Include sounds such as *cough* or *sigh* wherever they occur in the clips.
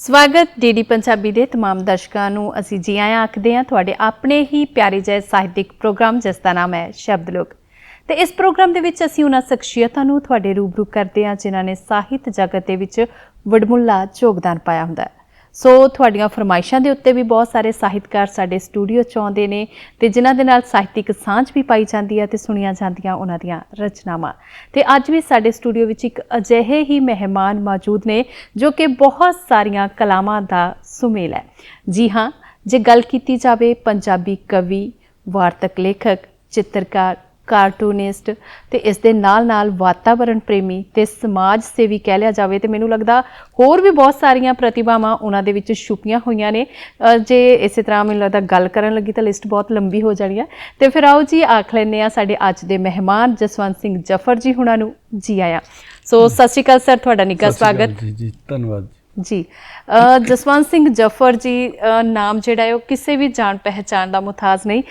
ਸਵਾਗਤ ਡੀਡੀ ਪੰਜਾਬੀ ਦੇ तमाम ਦਰਸ਼ਕਾਂ ਨੂੰ ਅਸੀਂ ਜੀ ਆਇਆਂ ਆਖਦੇ ਹਾਂ ਤੁਹਾਡੇ ਆਪਣੇ ਹੀ ਪਿਆਰੇ ਜਿਹੇ ਸਾਹਿਤਿਕ ਪ੍ਰੋਗਰਾਮ ਜਿਸ ਦਾ ਨਾਮ ਹੈ ਸ਼ਬਦ ਲੋਕ ਤੇ ਇਸ ਪ੍ਰੋਗਰਾਮ ਦੇ ਵਿੱਚ ਅਸੀਂ ਉਹਨਾਂ ਸ਼ਖਸੀਅਤਾਂ ਨੂੰ ਤੁਹਾਡੇ ਰੂਬਰੂ ਕਰਦੇ ਹਾਂ ਜਿਨ੍ਹਾਂ ਨੇ ਸਾਹਿਤ ਜਗਤ ਦੇ ਵਿੱਚ ਵਡਮੁੱਲਾ ਯੋਗਦਾਨ ਪਾਇਆ ਹੁੰਦਾ ਹੈ ਸੋ ਤੁਹਾਡੀਆਂ ਫਰਮਾਇਸ਼ਾਂ ਦੇ ਉੱਤੇ ਵੀ ਬਹੁਤ ਸਾਰੇ ਸਾਹਿਤਕਾਰ ਸਾਡੇ ਸਟੂਡੀਓ 'ਚ ਆਉਂਦੇ ਨੇ ਤੇ ਜਿਨ੍ਹਾਂ ਦੇ ਨਾਲ ਸਾਹਿਤਿਕ ਸਾਂਝ ਵੀ ਪਾਈ ਜਾਂਦੀ ਹੈ ਤੇ ਸੁਣੀਆਂ ਜਾਂਦੀਆਂ ਉਹਨਾਂ ਦੀਆਂ ਰਚਨਾਵਾਂ। ਤੇ ਅੱਜ ਵੀ ਸਾਡੇ ਸਟੂਡੀਓ ਵਿੱਚ ਇੱਕ ਅਜਿਹੇ ਹੀ ਮਹਿਮਾਨ ਮੌਜੂਦ ਨੇ ਜੋ ਕਿ ਬਹੁਤ ਸਾਰੀਆਂ ਕਲਾਵਾਂ ਦਾ ਸੁਮੇਲ ਹੈ। ਜੀ ਹਾਂ, ਜੇ ਗੱਲ ਕੀਤੀ ਜਾਵੇ ਪੰਜਾਬੀ ਕਵੀ, ਵਾਰਤਕ ਲੇਖਕ, ਚਿੱਤਰਕਾਰ ਕਾਰਟੂਨਿਸਟ ਤੇ ਇਸ ਦੇ ਨਾਲ-ਨਾਲ ਵਾਤਾਵਰਣ ਪ੍ਰੇਮੀ ਤੇ ਸਮਾਜ ਸੇਵੀ ਕਹਿ ਲਿਆ ਜਾਵੇ ਤੇ ਮੈਨੂੰ ਲੱਗਦਾ ਹੋਰ ਵੀ ਬਹੁਤ ਸਾਰੀਆਂ ਪ੍ਰਤਿਭਾਵਾਂ ਉਹਨਾਂ ਦੇ ਵਿੱਚ ਛੁਪੀਆਂ ਹੋਈਆਂ ਨੇ। ਜੇ ਇਸੇ ਤਰ੍ਹਾਂ ਮੈਨੂੰ ਲੱਗਦਾ ਗੱਲ ਕਰਨ ਲੱਗੀ ਤਾਂ ਲਿਸਟ ਬਹੁਤ ਲੰਬੀ ਹੋ ਜਾਣੀ ਹੈ ਤੇ ਫਿਰ ਆਓ ਜੀ ਆਖ ਲੈਂਦੇ ਆ ਸਾਡੇ ਅੱਜ ਦੇ ਮਹਿਮਾਨ ਜਸਵੰਤ ਸਿੰਘ ਜਫਰ ਜੀ ਹੁਣਾਂ ਨੂੰ ਜੀ ਆਇਆਂ। ਸੋ ਸਤਿ ਸ਼੍ਰੀ ਅਕਾਲ ਸਰ ਤੁਹਾਡਾ ਨਿੱਘਾ ਸਵਾਗਤ। ਜੀ ਜੀ ਧੰਨਵਾਦ ਜੀ। ਜਸਵੰਤ ਸਿੰਘ ਜਫਰ ਜੀ ਨਾਮ ਜਿਹੜਾ ਹੈ ਉਹ ਕਿਸੇ ਵੀ ਜਾਣ ਪਹਿਚਾਣ ਦਾ ਮੁਤਾਜ ਨਹੀਂ।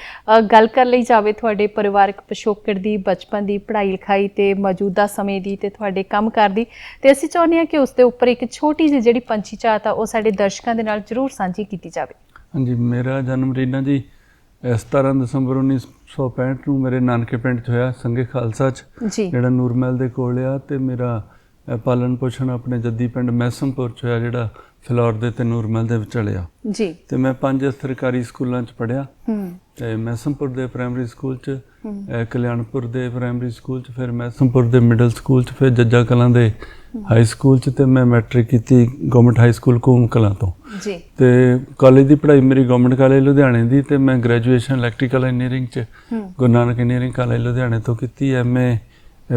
ਗੱਲ ਕਰ ਲਈ ਜਾਵੇ ਤੁਹਾਡੇ ਪਰਿਵਾਰਕ ਪਿਛੋਕੜ ਦੀ ਬਚਪਨ ਦੀ ਪੜ੍ਹਾਈ ਲਿਖਾਈ ਤੇ ਮੌਜੂਦਾ ਸਮੇਂ ਦੀ ਤੇ ਤੁਹਾਡੇ ਕੰਮਕਾਰ ਦੀ ਤੇ ਅਸੀਂ ਚਾਹੁੰਦੇ ਹਾਂ ਕਿ ਉਸ ਦੇ ਉੱਪਰ ਇੱਕ ਛੋਟੀ ਜਿਹੀ ਜਿਹੜੀ ਪੰਛੀ ਚਾਹਤ ਆ ਉਹ ਸਾਡੇ ਦਰਸ਼ਕਾਂ ਦੇ ਨਾਲ ਜ਼ਰੂਰ ਸਾਂਝੀ ਕੀਤੀ ਜਾਵੇ। ਹਾਂਜੀ ਮੇਰਾ ਜਨਮ ਰੀਨਾ ਜੀ ਅਹ 17 ਦਸੰਬਰ 1965 ਨੂੰ ਮੇਰੇ ਨਾਨਕੇ ਪਿੰਡ 'ਚ ਹੋਇਆ ਸੰਗੇ ਖਾਲਸਾ 'ਚ। ਜਿਹੜਾ ਨੂਰਮਹਿਲ ਦੇ ਕੋਲ ਆ ਤੇ ਮੇਰਾ ਪਾਲਣ ਪੋਸ਼ਣ ਆਪਣੇ ਜੱਦੀ ਪਿੰਡ ਮੈਸਮਪੁਰ 'ਚ ਹੋਇਆ ਜਿਹੜਾ ਫਲੋਰ ਦੇ ਤੇ ਨੂਰਮਹਿਲ ਦੇ ਵਿਚਾਲੇ ਆ ਜੀ। ਤੇ ਮੈਂ ਪੰਜ ਸਰਕਾਰੀ ਸਕੂਲਾਂ 'ਚ ਪੜ੍ਹਿਆ। ਹੂੰ। ਤੇ ਮੈਸਮਪੁਰ ਦੇ ਪ੍ਰਾਇਮਰੀ ਸਕੂਲ 'ਚ ਕਲਿਆਣਪੁਰ ਦੇ ਪ੍ਰਾਇਮਰੀ ਸਕੂਲ 'ਚ ਫਿਰ ਮੈਸਮਪੁਰ ਦੇ ਮਿਡਲ ਸਕੂਲ 'ਚ ਫਿਰ ਜੱਜਾ ਕਲਾਂ ਦੇ ਹਾਈ ਸਕੂਲ 'ਚ ਤੇ ਮੈਂ ਮੈਟ੍ਰਿਕ ਕੀਤੀ government high school Koom Kalan ਤੋਂ। ਜੀ। ਤੇ ਕਾਲਜ ਦੀ ਪੜ੍ਹਾਈ ਮੇਰੀ ਗਵਰਨਮੈਂਟ ਕਾਲਜ ਲੁਧਿਆਣੇ ਦੀ ਤੇ ਮੈਂ ਗ੍ਰੈਜੂਏਸ਼ਨ ਇਲੈਕਟ੍ਰੀਕਲ ਇੰਜੀਨੀਅਰਿੰਗ ਚ ਗੁਰੂ ਨਾਨਕ ਇੰਜੀਨੀਅਰਿੰਗ ਕਾਲਜ ਲੁਧਿਆਣੇ ਤੋਂ ਕੀਤੀ ਐਮਏ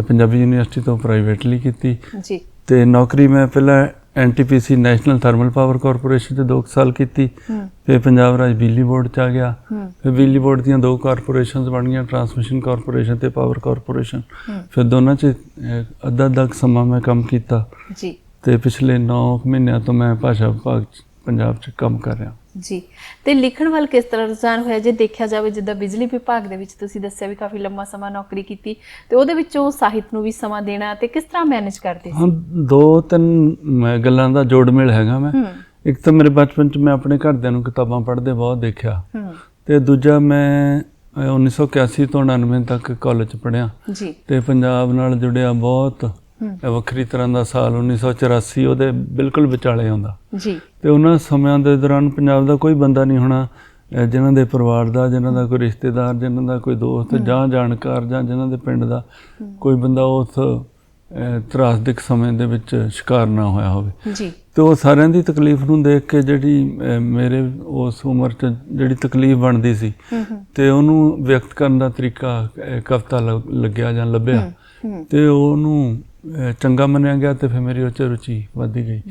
ਪੰਜਾਬੀ ਯੂਨੀਵਰਸਿਟੀ ਤੋਂ ਪ੍ਰਾਈਵੇਟਲੀ ਕੀਤੀ। ਜੀ। ਤੇ ਨੌਕਰੀ ਮੈਂ ਪਹਿਲਾਂ NTPC national thermal power corporation ਤੇ 2 ਸਾਲ ਕੀਤੀ। ਫਿਰ ਪੰਜਾਬ ਰਾਜ ਬਿਜਲੀ ਬੋਰਡ ਚ ਆ ਗਿਆ। ਫਿਰ ਬਿਜਲੀ ਬੋਰਡ ਦੀਆਂ ਦੋ ਕਾਰਪੋਰੇਸ਼ਨਸ ਬਣ ਗਈਆਂ ਟਰਾਂਸਮਿਸ਼ਨ ਕਾਰਪੋਰੇਸ਼ਨ ਤੇ ਪਾਵਰ ਕਾਰਪੋਰੇਸ਼ਨ ਫਿਰ ਦੋਨਾਂ ਚ ਅੱਧਾ ਅੱਧਾ ਸਮਾਂ ਮੈਂ ਕੰਮ ਕੀਤਾ। ਜੀ। ਤੇ ਪਿਛਲੇ 9 ਮਹੀਨਿਆਂ ਤੋਂ ਮੈਂ ਭਾਸ਼ਾ ਵਿਭਾਗ ਪੰਜਾਬ ਚ ਕੰਮ ਕਰ ਰਿਹਾ। ਜੀ। ਤੇ ਲਿਖਣ ਵੱਲ ਕਿਸ ਤਰ੍ਹਾਂ ਰੁਝਾਨ ਹੋਇਆ? ਜੇ ਦੇਖਿਆ ਜਾਵੇ ਜਿੱਦਾਂ ਬਿਜਲੀ ਵਿਭਾਗ ਦੇ ਵਿੱਚ ਤੁਸੀਂ ਦੱਸਿਆ ਵੀ ਕਾਫੀ ਲੰਮਾ ਸਮਾਂ ਨੌਕਰੀ ਕੀਤੀ ਤੇ ਉਹਦੇ ਵਿੱਚੋਂ ਸਾਹਿਤ ਨੂੰ ਵੀ ਸਮਾਂ ਦੇਣਾ ਤੇ ਕਿਸ ਤਰ੍ਹਾਂ ਮੈਨੇਜ ਕਰਦੇ ਹਾਂ ਦੋ ਤਿੰਨ ਗੱਲਾਂ ਦਾ ਜੋੜ ਮੇਲ ਹੈਗਾ ਮੈਂ। ਇੱਕ ਤਾਂ ਮੇਰੇ ਬਚਪਨ ਚ ਮੈਂ ਆਪਣੇ ਘਰਦਿਆਂ ਨੂੰ ਕਿਤਾਬਾਂ ਪੜ੍ਹਦੇ ਬਹੁਤ ਦੇਖਿਆ। ਤੇ ਦੂਜਾ ਮੈਂ ਅਹ, 1981 ਤੋਂ 99 ਤੱਕ ਕਾਲਜ ਪੜ੍ਹਿਆ। ਜੀ। ਤੇ ਪੰਜਾਬ ਨਾਲ ਜੁੜਿਆ ਬਹੁਤ। ਵੱਖਰੀ ਤਰ੍ਹਾਂ ਦਾ ਸਾਲ 1984 ਉਹਦੇ ਬਿਲਕੁਲ ਵਿਚਾਲੇ ਆਉਂਦਾ ਜੀ। ਤੇ ਉਹਨਾਂ ਸਮਿਆਂ ਦੇ ਦੌਰਾਨ ਪੰਜਾਬ ਦਾ ਕੋਈ ਬੰਦਾ ਨਹੀਂ ਹੋਣਾ ਜਿਨ੍ਹਾਂ ਦੇ ਪਰਿਵਾਰ ਦਾ ਜਿਨ੍ਹਾਂ ਦਾ ਕੋਈ ਰਿਸ਼ਤੇਦਾਰ ਜਿਨ੍ਹਾਂ ਦਾ ਕੋਈ ਦੋਸਤ ਜਾਂ ਜਾਣਕਾਰ ਜਾਂ ਜਿਨ੍ਹਾਂ ਦੇ ਪਿੰਡ ਦਾ ਕੋਈ ਬੰਦਾ ਉਸ ਤਰਾਸਦਿਕ ਸਮੇਂ ਦੇ ਵਿੱਚ ਸ਼ਿਕਾਰ ਨਾ ਹੋਇਆ ਹੋਵੇ। ਜੀ। ਤੇ ਉਹ ਸਾਰਿਆਂ ਦੀ ਤਕਲੀਫ ਨੂੰ ਦੇਖ ਕੇ ਜਿਹੜੀ ਮੇਰੇ ਉਸ ਉਮਰ 'ਚ ਜਿਹੜੀ ਤਕਲੀਫ ਬਣਦੀ ਸੀ ਤੇ ਉਹਨੂੰ ਵਿਅਕਤ ਕਰਨ ਦਾ ਤਰੀਕਾ ਕਵਿਤਾ ਲੱਗਿਆ ਜਾਂ ਲੱਭਿਆ। ਤੇ ਉਹਨੂੰ ਚੰਗਾ ਮੰਨਿਆ ਗਿਆ ਤੇ ਫਿਰ ਮੇਰੀ ਉਹ 'ਚ ਰੁਚੀ ਵਧਦੀ ਗਈ।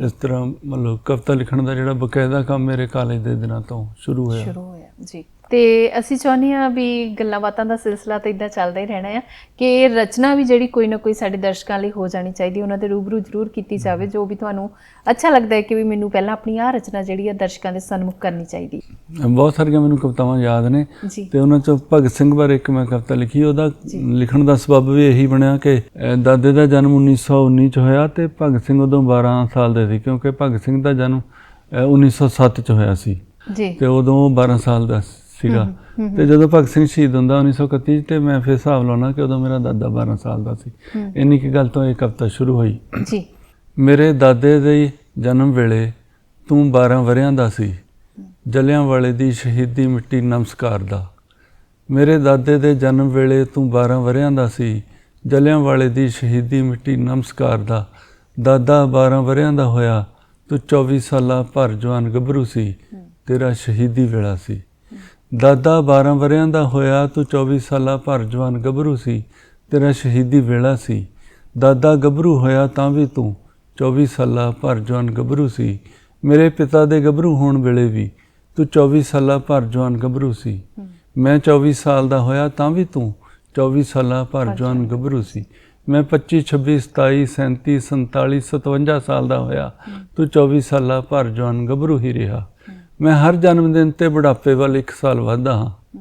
ਇਸ ਤਰ੍ਹਾਂ ਮਤਲਬ ਕਵਿਤਾ ਲਿਖਣ ਦਾ ਜਿਹੜਾ ਬਕਾਇਦਾ ਕੰਮ ਮੇਰੇ ਕਾਲਜ ਦੇ ਦਿਨਾਂ ਤੋਂ ਸ਼ੁਰੂ ਹੋਇਆ। ਸ਼ੁਰੂ ਹੋਇਆ ਜੀ। ਤੇ ਅਸੀਂ ਚਾਹੁੰਦੇ ਹਾਂ ਵੀ ਗੱਲਾਂ ਬਾਤਾਂ ਦਾ ਸਿਲਸਿਲਾ ਤਾਂ ਇਦਾਂ ਚੱਲਦਾ ਹੀ ਰਹਿਣਾ ਹੈ ਕਿ ਰਚਨਾ ਵੀ ਜਿਹੜੀ ਕੋਈ ਨਾ ਕੋਈ ਸਾਡੇ ਦਰਸ਼ਕਾਂ ਲਈ ਹੋ ਜਾਣੀ ਚਾਹੀਦੀ ਉਹਨਾਂ ਦੇ ਰੂਬਰੂ ਜ਼ਰੂਰ ਕੀਤੀ ਜਾਵੇ ਜੋ ਵੀ ਤੁਹਾਨੂੰ ਅੱਛਾ ਲੱਗਦਾ ਹੈ ਕਿ ਵੀ ਮੈਨੂੰ ਪਹਿਲਾਂ ਆਪਣੀ ਆਹ ਰਚਨਾ ਜਿਹੜੀ ਹੈ ਦਰਸ਼ਕਾਂ ਦੇ ਸਨਮੁਖ ਕਰਨੀ ਚਾਹੀਦੀ। ਬਹੁਤ ਸਾਰੀਆਂ ਮੈਨੂੰ ਕਵਿਤਾਵਾਂ ਯਾਦ ਨੇ ਤੇ ਉਹਨਾਂ ਚੋਂ ਭਗਤ ਸਿੰਘ ਬਾਰੇ ਇੱਕ ਮੈਂ ਕਵਿਤਾ ਲਿਖੀ ਉਹਦਾ ਲਿਖਣ ਦਾ ਸਬਬ ਵੀ ਇਹੀ ਬਣਿਆ ਕਿ ਦਾਦੇ ਦਾ ਜਨਮ 1919 ਚ ਹੋਇਆ ਤੇ ਭਗਤ ਸਿੰਘ ਉਦੋਂ 12 ਸਾਲ ਦੇ ਸੀ ਕਿਉਂਕਿ ਭਗਤ ਸਿੰਘ ਦਾ ਜਨਮ ਅਹ, 1907 ਚ ਹੋਇਆ ਸੀ। ਜੀ। ਤੇ ਉਦੋਂ ਉਹ 12 ਸਾਲ ਦਾ ਸੀਗਾ। ਤੇ ਜਦੋਂ ਭਗਤ ਸਿੰਘ ਸ਼ਹੀਦ ਹੁੰਦਾ 1931 ਤੇ ਮੈਂ ਫਿਰ ਹਿਸਾਬ ਲਾਉਣਾ ਕਿ ਉਦੋਂ ਮੇਰਾ ਦਾਦਾ 12 ਸਾਲ ਦਾ ਸੀ। ਇੰਨੀ ਕੀ ਗੱਲ ਤੋਂ ਇਹ ਕਵਿਤਾ ਸ਼ੁਰੂ ਹੋਈ। ਜੀ। ਮੇਰੇ ਦਾਦੇ ਦੇ ਜਨਮ ਵੇਲੇ ਤੂੰ 12 ਵਰਿਆਂ ਦਾ ਸੀ। ਜਲਿਆਂ ਵਾਲੇ ਦੀ ਸ਼ਹੀਦੀ ਮਿੱਟੀ ਨਮਸਕਾਰ ਦਾ। ਮੇਰੇ ਦਾਦੇ ਦੇ ਜਨਮ ਵੇਲੇ ਤੂੰ 12 ਵਰਿਆਂ ਦਾ ਸੀ। ਜਲਿਆਂ ਵਾਲੇ ਦੀ ਸ਼ਹੀਦੀ ਮਿੱਟੀ ਨਮਸਕਾਰ ਦਾ। ਦਾਦਾ 12 ਵਰਿਆਂ ਦਾ ਹੋਇਆ। ਤੂੰ 24 ਸਾਲਾ ਭਰ ਜਵਾਨ ਗੱਭਰੂ ਸੀ। ਤੇਰਾ ਸ਼ਹੀਦੀ ਵੇਲਾ ਸੀ। ਦਾਦਾ 12 ਵਰਿਆਂ ਦਾ ਹੋਇਆ ਤੂੰ 24 ਸਾਲਾ ਭਰ ਜਵਾਨ ਗੱਭਰੂ ਸੀ, ਤੇਰਾ ਸ਼ਹੀਦੀ ਵੇਲਾ ਸੀ। ਦਾਦਾ ਗੱਭਰੂ ਹੋਇਆ ਤਾਂ ਵੀ ਤੂੰ 24 ਸਾਲਾ ਭਰ ਜਵਾਨ ਗੱਭਰੂ ਸੀ। ਮੇਰੇ ਪਿਤਾ ਦੇ ਗੱਭਰੂ ਹੋਣ ਵੇਲੇ ਵੀ ਤੂੰ 24 ਸਾਲਾ ਭਰ ਜਵਾਨ ਗੱਭਰੂ ਸੀ। ਮੈਂ 24 ਸਾਲ ਦਾ ਹੋਇਆ ਤਾਂ ਵੀ ਤੂੰ 24 ਸਾਲਾ ਭਰ ਜਵਾਨ ਗੱਭਰੂ ਸੀ। ਮੈਂ 25 26 27 37 47 57 ਸਾਲ ਦਾ ਹੋਇਆ ਤੂੰ 24 ਸਾਲਾ ਭਰ ਜਵਾਨ ਗੱਭਰੂ ਹੀ ਰਿਹਾ। ਮੈਂ ਹਰ ਜਨਮ ਦਿਨ ਤੇ ਬੁਢਾਪੇ ਵੱਲ ਇੱਕ ਸਾਲ ਵੱਧਦਾ ਹਾਂ।